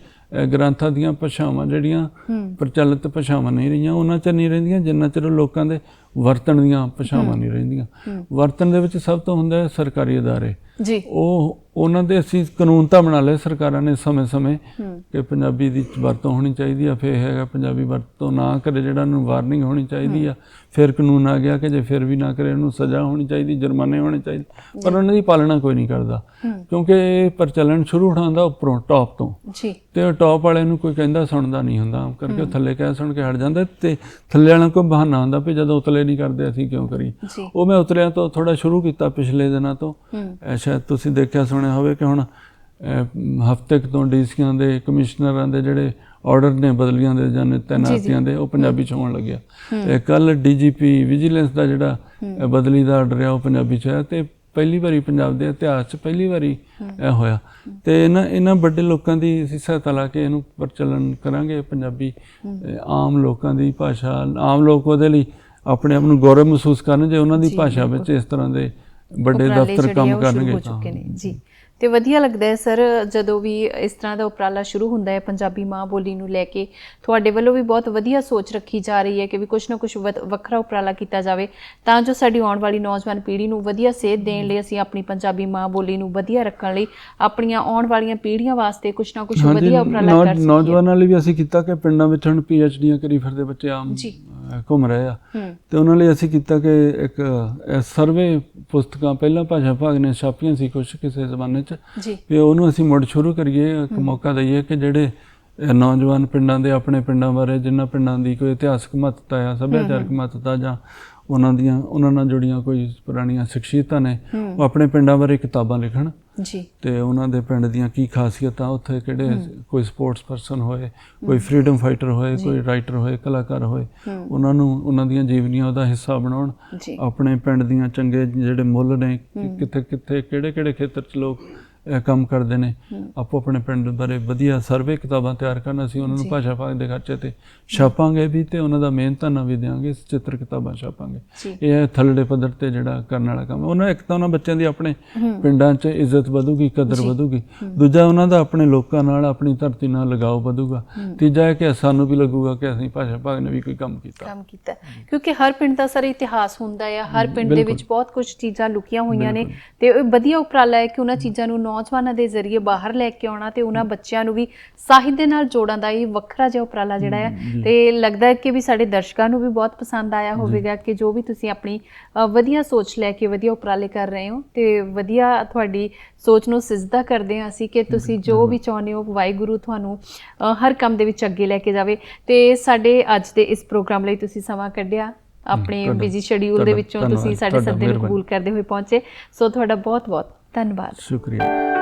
ਗ੍ਰੰਥਾਂ ਦੀਆਂ ਭਾਸ਼ਾਵਾਂ ਜਿਹੜੀਆਂ ਪ੍ਰਚਲਿਤ ਭਾਸ਼ਾਵਾਂ ਨਹੀਂ ਰਹੀਆਂ ਉਹਨਾਂ ਚ ਨਹੀਂ ਰਹਿੰਦੀਆਂ ਜਿੰਨਾ ਚਿਰ ਲੋਕਾਂ ਦੇ ਵਰਤਣ ਦੀਆਂ ਭਾਸ਼ਾਵਾਂ ਨਹੀਂ ਰਹਿੰਦੀਆਂ। ਵਰਤਣ ਦੇ ਵਿੱਚ ਸਭ ਤੋਂ ਹੁੰਦਾ ਹੈ ਸਰਕਾਰੀ ਜੀ। ਉਹ ਉਹਨਾਂ ਦੇ ਅਸੀਂ ਕਾਨੂੰਨ ਤਾਂ ਬਣਾ ਲਏ ਸਰਕਾਰਾਂ ਨੇ ਸਮੇਂ-ਸਮੇਂ। ਕਿ ਪੰਜਾਬੀ ਦੀ ਵਰਤੋਂ ਹੋਣੀ ਚਾਹੀਦੀ ਆ ਫਿਰ ਹੈਗਾ ਪੰਜਾਬੀ ਵਰਤੋਂ ਨਾ ਕਰੇ ਜਿਹੜਾ ਨੂੰ ਵਾਰਨਿੰਗ ਹੋਣੀ ਚਾਹੀਦੀ ਆ। ਫਿਰ ਕਾਨੂੰਨ ਆ ਗਿਆ ਕਿ ਜੇ ਫਿਰ ਵੀ ਨਾ ਕਰੇ ਉਹਨੂੰ ਸਜ਼ਾ ਹੋਣੀ ਚਾਹੀਦੀ ਜੁਰਮਾਨੇ ਹੋਣੇ ਚਾਹੀਦੇ। ਪਰ ਉਹਨਾਂ ਦੀ ਪਾਲਣਾ ਕੋਈ ਨਹੀਂ ਕਰਦਾ। ਕਿਉਂਕਿ ਇਹ ਪ੍ਰਚਲਨ ਸ਼ੁਰੂ ਹੋਣਾ ਉੱਪਰੋਂ ਟੌਪ ਤੋਂ। ਜੀ। ਤੇ ਉਹ ਟੌਪ ਵਾਲੇ ਨੂੰ ਕੋਈ ਕਹਿੰਦਾ ਸੁਣਦਾ ਨਹੀਂ ਹੁੰਦਾ। ਆਮ ਕਰਕੇ ਉਹ ਥੱਲੇ ਕਹਿ ਸੁਣ ਕੇ ਹਟ ਜਾਂਦਾ ਤੇ ਥੱਲੇ ਵਾਲਿਆਂ ਕੋਲ ਬਹਾਨਾ ਹੁੰਦਾ ਵੀ ਜਦੋਂ ਉਤਲੇ ਨਹੀਂ ਕਰਦੇ ਅਸੀਂ ਕਿਉਂ ਕਰੀਏ। ਜੀ। ਉਹ ਮੈਂ ਉਤਲਿਆਂ ਤੋਂ ਥੋੜਾ ਸ਼ੁਰੂ ਕੀਤਾ ਪਿਛਲੇ ਦਿਨਾਂ ਤੋਂ। ਸ਼ਾਇਦ ਤੁਸੀਂ ਦੇਖਿਆ ਸੁਣਿਆ ਹੋਵੇ ਕਿ ਹੁਣ ਹਫ਼ਤੇ ਕੁ ਤੋਂ ਡੀਸੀਆਂ ਦੇ ਕਮਿਸ਼ਨਰਾਂ ਦੇ ਜਿਹੜੇ ਆਰਡਰ ਨੇ ਬਦਲੀਆਂ ਦੇ ਜਾਂ ਤੈਨਾਤੀਆਂ ਦੇ ਉਹ ਪੰਜਾਬੀ ਚ ਹੋਣ ਲੱਗਿਆ। ਕੱਲ ਡੀਜੀਪੀ ਵਿਜੀਲੈਂਸ ਦਾ ਜਿਹੜਾ ਬਦਲੀ ਦਾ ਆਰਡਰ ਆ ਉਹ ਪੰਜਾਬੀ ਚ ਹੈ ਤੇ ਪਹਿਲੀ ਵਾਰੀ ਪੰਜਾਬ ਦੇ ਇਤਿਹਾਸ ਚ ਪਹਿਲੀ ਵਾਰੀ ਇਹ ਹੋਇਆ। ਤੇ ਇਹਨਾਂ ਇਹਨਾਂ ਵੱਡੇ ਲੋਕਾਂ ਦੀ ਅਸੀਂ ਸਹਾਇਤਾ ਲਾ ਕੇ ਇਹਨੂੰ ਪ੍ਰਚਲਨ ਕਰਾਂਗੇ ਪੰਜਾਬੀ ਆਮ ਲੋਕਾਂ ਦੀ ਭਾਸ਼ਾ ਆਮ ਲੋਕ ਉਹਦੇ ਲਈ ਆਪਣੇ ਆਪ ਨੂੰ ਗੌਰਵ ਮਹਿਸੂਸ ਕਰਨ ਜੇ ਉਹਨਾਂ ਦੀ ਭਾਸ਼ਾ ਵਿੱਚ ਇਸ ਤਰ੍ਹਾਂ ਦੇ ਵੱਡੇ ਦਫ਼ਤਰ ਕੰਮ ਕਰਨਗੇ ਤਾਂ। ਜੀ। ਤੇ ਵਧੀਆ ਲੱਗਦਾ ਹੈ ਸਰ ਜਦੋਂ ਵੀ ਇਸ ਤਰ੍ਹਾਂ ਦਾ ਉਪਰਾਲਾ ਸ਼ੁਰੂ ਹੁੰਦਾ ਹੈ ਪੰਜਾਬੀ ਮਾਂ ਬੋਲੀ ਨੂੰ ਲੈ ਕੇ ਤੁਹਾਡੇ ਵੱਲੋਂ ਵੀ ਬਹੁਤ ਵਧੀਆ ਸੋਚ ਰੱਖੀ ਜਾ ਰਹੀ ਹੈ ਕਿ ਵੀ ਕੁਝ ਨਾ ਕੁਝ ਵੱਖਰਾ ਉਪਰਾਲਾ ਕੀਤਾ ਜਾਵੇ ਤਾਂ ਜੋ ਸਾਡੀ ਆਉਣ ਵਾਲੀ ਨੌਜਵਾਨ ਪੀੜ੍ਹੀ ਨੂੰ ਵਧੀਆ ਸੇਧ ਦੇਣ ਲਈ ਅਸੀਂ ਆਪਣੀ ਪੰਜਾਬੀ ਮਾਂ ਬੋਲੀ ਨੂੰ ਵਧੀਆ ਰੱਖਣ ਲਈ ਆਪਣੀਆਂ ਆਉਣ ਵਾਲੀਆਂ ਪੀੜ੍ਹੀਆਂ ਵਾਸਤੇ ਕੁਝ ਨਾ ਕੁਝ ਵਧੀਆ ਉਪਰਾਲਾ ਕਰ ਸਕੀਏ ਨੌਜਵਾਨਾਂ ਲਈ ਵੀ ਅਸੀਂ ਕੀਤਾ ਕਿ ਪਿੰਡਾਂ ਵਿੱਚ ਹੁਣ ਡੀਆਂ ਕਰੀ ਫਿਰਦੇ ਬੱਚੇ ਆਮ ਜੀ। ਘੁੰਮ ਰਹੇ ਆ। ਤੇ ਉਹਨਾਂ ਲਈ ਅਸੀਂ ਕੀਤਾ ਕਿ ਇੱਕ ਸਰਵੇ ਪੁਸਤਕਾਂ ਪਹਿਲਾਂ ਭਾਸ਼ਾ ਵਿਭਾਗ ਨੇ ਛਾਪੀਆਂ ਸੀ ਕੁਝ ਕਿਸੇ ਜ਼ਮਾਨੇ 'ਚ। ਵੀ ਉਹਨੂੰ ਅਸੀਂ ਮੁੜ ਸ਼ੁਰੂ ਕਰੀਏ ਇੱਕ ਮੌਕਾ ਦਈਏ ਕਿ ਜਿਹੜੇ ਨੌਜਵਾਨ ਪਿੰਡਾਂ ਦੇ ਆਪਣੇ ਪਿੰਡਾਂ ਬਾਰੇ ਜਿਨ੍ਹਾਂ ਪਿੰਡਾਂ ਦੀ ਕੋਈ ਇਤਿਹਾਸਕ ਮਹੱਤਤਾ ਆ ਸੱਭਿਆਚਾਰਕ ਮਹੱਤਤਾ ਜਾਂ ਉਹਨਾਂ ਦੀਆਂ ਉਹਨਾਂ ਨਾਲ ਜੁੜੀਆਂ ਕੋਈ ਪੁਰਾਣੀਆਂ ਸ਼ਖਸੀਅਤਾਂ ਨੇ ਉਹ ਆਪਣੇ ਪਿੰਡਾਂ ਬਾਰੇ ਕਿਤਾਬਾਂ ਲਿਖਣ। ਜੀ। ਤੇ ਉਹਨਾਂ ਦੇ ਪਿੰਡ ਦੀਆਂ ਕੀ ਖਾਸੀਅਤਾਂ ਉੱਥੇ ਕਿਹੜੇ ਕੋਈ ਸਪੋਰਟਸ ਪਰਸਨ ਹੋਏ ਕੋਈ ਫਰੀडम ਫਾਈਟਰ ਹੋਏ ਕੋਈ ਰਾਈਟਰ ਹੋਏ ਕਲਾਕਾਰ ਹੋਏ ਉਹਨਾਂ ਨੂੰ ਉਹਨਾਂ ਦੀਆਂ ਜੀਵਨੀਆਂ ਉਹਦਾ ਹਿੱਸਾ ਬਣਾਉਣ ਆਪਣੇ ਪਿੰਡ ਦੀਆਂ ਚੰਗੇ ਜਿਹੜੇ ਮੁੱਲ ਨੇ ਕਿੱਥੇ ਕਿੱਥੇ ਕਿਹੜੇ ਕਿਹੜੇ ਖੇਤਰ 'ਚ ਲੋਕ ਕੰਮ ਕਰਦੇ ਨੇ। ਆਪੋ ਆਪਣੇ ਪਿੰਡ ਬਾਰੇ ਵਧੀਆ ਸਰਵੇ ਕਿਤਾਬਾਂ ਤਿਆਰ ਕਰਨ ਅਸੀਂ ਉਹਨਾਂ ਨੂੰ ਭਾਸ਼ਾ ਭਾਗ ਦੇ ਖਰਚੇ ਤੇ ਛਾਪਾਂਗੇ ਵੀ ਤੇ ਉਹਨਾਂ ਦਾ ਮਿਹਨਤਾਨਾ ਵੀ ਦਿਆਂਗੇ ਚਿੱਤਰ ਕਿਤਾਬਾਂ ਛਾਪਾਂਗੇ। ਇਹ ਥੱਲੜੇ ਪੱਧਰ ਤੇ ਜਿਹੜਾ ਕਰਨ ਵਾਲਾ ਕੰਮ। ਉਹਨਾਂ ਇੱਕ ਤਾਂ ਉਹਨਾਂ ਬੱਚਿਆਂ ਦੀ ਆਪਣੇ ਪਿੰਡਾਂ 'ਚ ਇੱਜ਼ਤ ਵਧੂਗੀ ਕਦਰ ਵਧੂਗੀ। ਦੂਜਾ ਉਹਨਾਂ ਦਾ ਆਪਣੇ ਲੋਕਾਂ ਨਾਲ ਆਪਣੀ ਧਰਤੀ ਨਾਲ ਲਗਾਓ ਵਧੂਗਾ। ਤੀਜਾ ਹੈ ਕਿ ਸਾਨੂੰ ਵੀ ਲੱਗੂਗਾ ਕਿ ਅਸੀਂ ਭਾਸ਼ਾ ਭਾਗ ਨੇ ਵੀ ਕੋਈ ਕੰਮ ਕੀਤਾ। ਕੰਮ ਕੀਤਾ। ਕਿਉਂਕਿ ਹਰ ਪਿੰਡ ਦਾ ਸਰ ਇਤਿਹਾਸ ਹੁੰਦਾ ਹੈ ਹਰ ਪਿੰਡ ਦੇ ਵਿੱਚ ਬਹੁਤ ਕੁਝ ਚੀਜ਼ਾਂ ਲੁਕੀਆਂ ਹੋਈਆਂ ਨੇ ਤੇ ਇਹ ਵਧੀਆ ਉਪਰਾਲਾ ਹੈ ਕਿ ਉਹਨਾਂ ਚੀਜ਼ਾਂ ਨੂੰ ਨੌਜਵਾਨਾਂ ਦੇ ਜ਼ਰੀਏ ਬਾਹਰ ਲੈ ਕੇ ਆਉਣਾ ਤੇ ਉਹਨਾਂ ਬੱਚਿਆਂ ਨੂੰ ਵੀ ਸਾਹਿਤ ਦੇ ਨਾਲ ਜੋੜਨ ਦਾ ਇਹ ਵੱਖਰਾ ਜਿਹਾ ਉਪਰਾਲਾ ਜਿਹੜਾ ਹੈ ਤੇ ਲੱਗਦਾ ਹੈ ਕਿ ਵੀ ਸਾਡੇ ਦਰਸ਼ਕਾਂ ਨੂੰ ਵੀ ਬਹੁਤ ਪਸੰਦ ਆਇਆ ਹੋਵੇਗਾ ਕਿ ਜੋ ਵੀ ਤੁਸੀਂ ਆਪਣੀ ਵਧੀਆ ਸੋਚ ਲੈ ਕੇ ਵਧੀਆ ਉਪਰਾਲੇ ਕਰ ਰਹੇ ਹੋ ਤੇ ਵਧੀਆ ਤੁਹਾਡੀ ਸੋਚ ਨੂੰ ਸਿਜਦਾ ਕਰਦੇ ਹਾਂ ਅਸੀਂ ਕਿ ਤੁਸੀਂ ਜੋ ਵੀ ਚਾਹੁੰਦੇ ਹੋ ਵਾਹਿਗੁਰੂ ਤੁਹਾਨੂੰ ਹਰ ਕੰਮ ਦੇ ਵਿੱਚ ਅੱਗੇ ਲੈ ਕੇ ਜਾਵੇ। ਤੇ ਸਾਡੇ ਅੱਜ ਦੇ ਇਸ ਪ੍ਰੋਗਰਾਮ ਲਈ ਤੁਸੀਂ ਸਮਾਂ ਕੱਢਿਆ। ਆਪਣੇ ਬਿਜ਼ੀ ਸ਼ਡਿਊਲ ਦੇ ਵਿੱਚੋਂ ਤੁਸੀਂ ਸਾਡੇ ਸੱਦੇ ਨੂੰ। ਕਬੂਲ ਕਰਦੇ ਹੋਏ ਪਹੁੰਚੇ। ਸੋ ਤੁਹਾਡਾ ਬਹੁਤ ਬਹੁਤ ਧੰਨਵਾਦ। ਸ਼ੁਕਰੀਆ।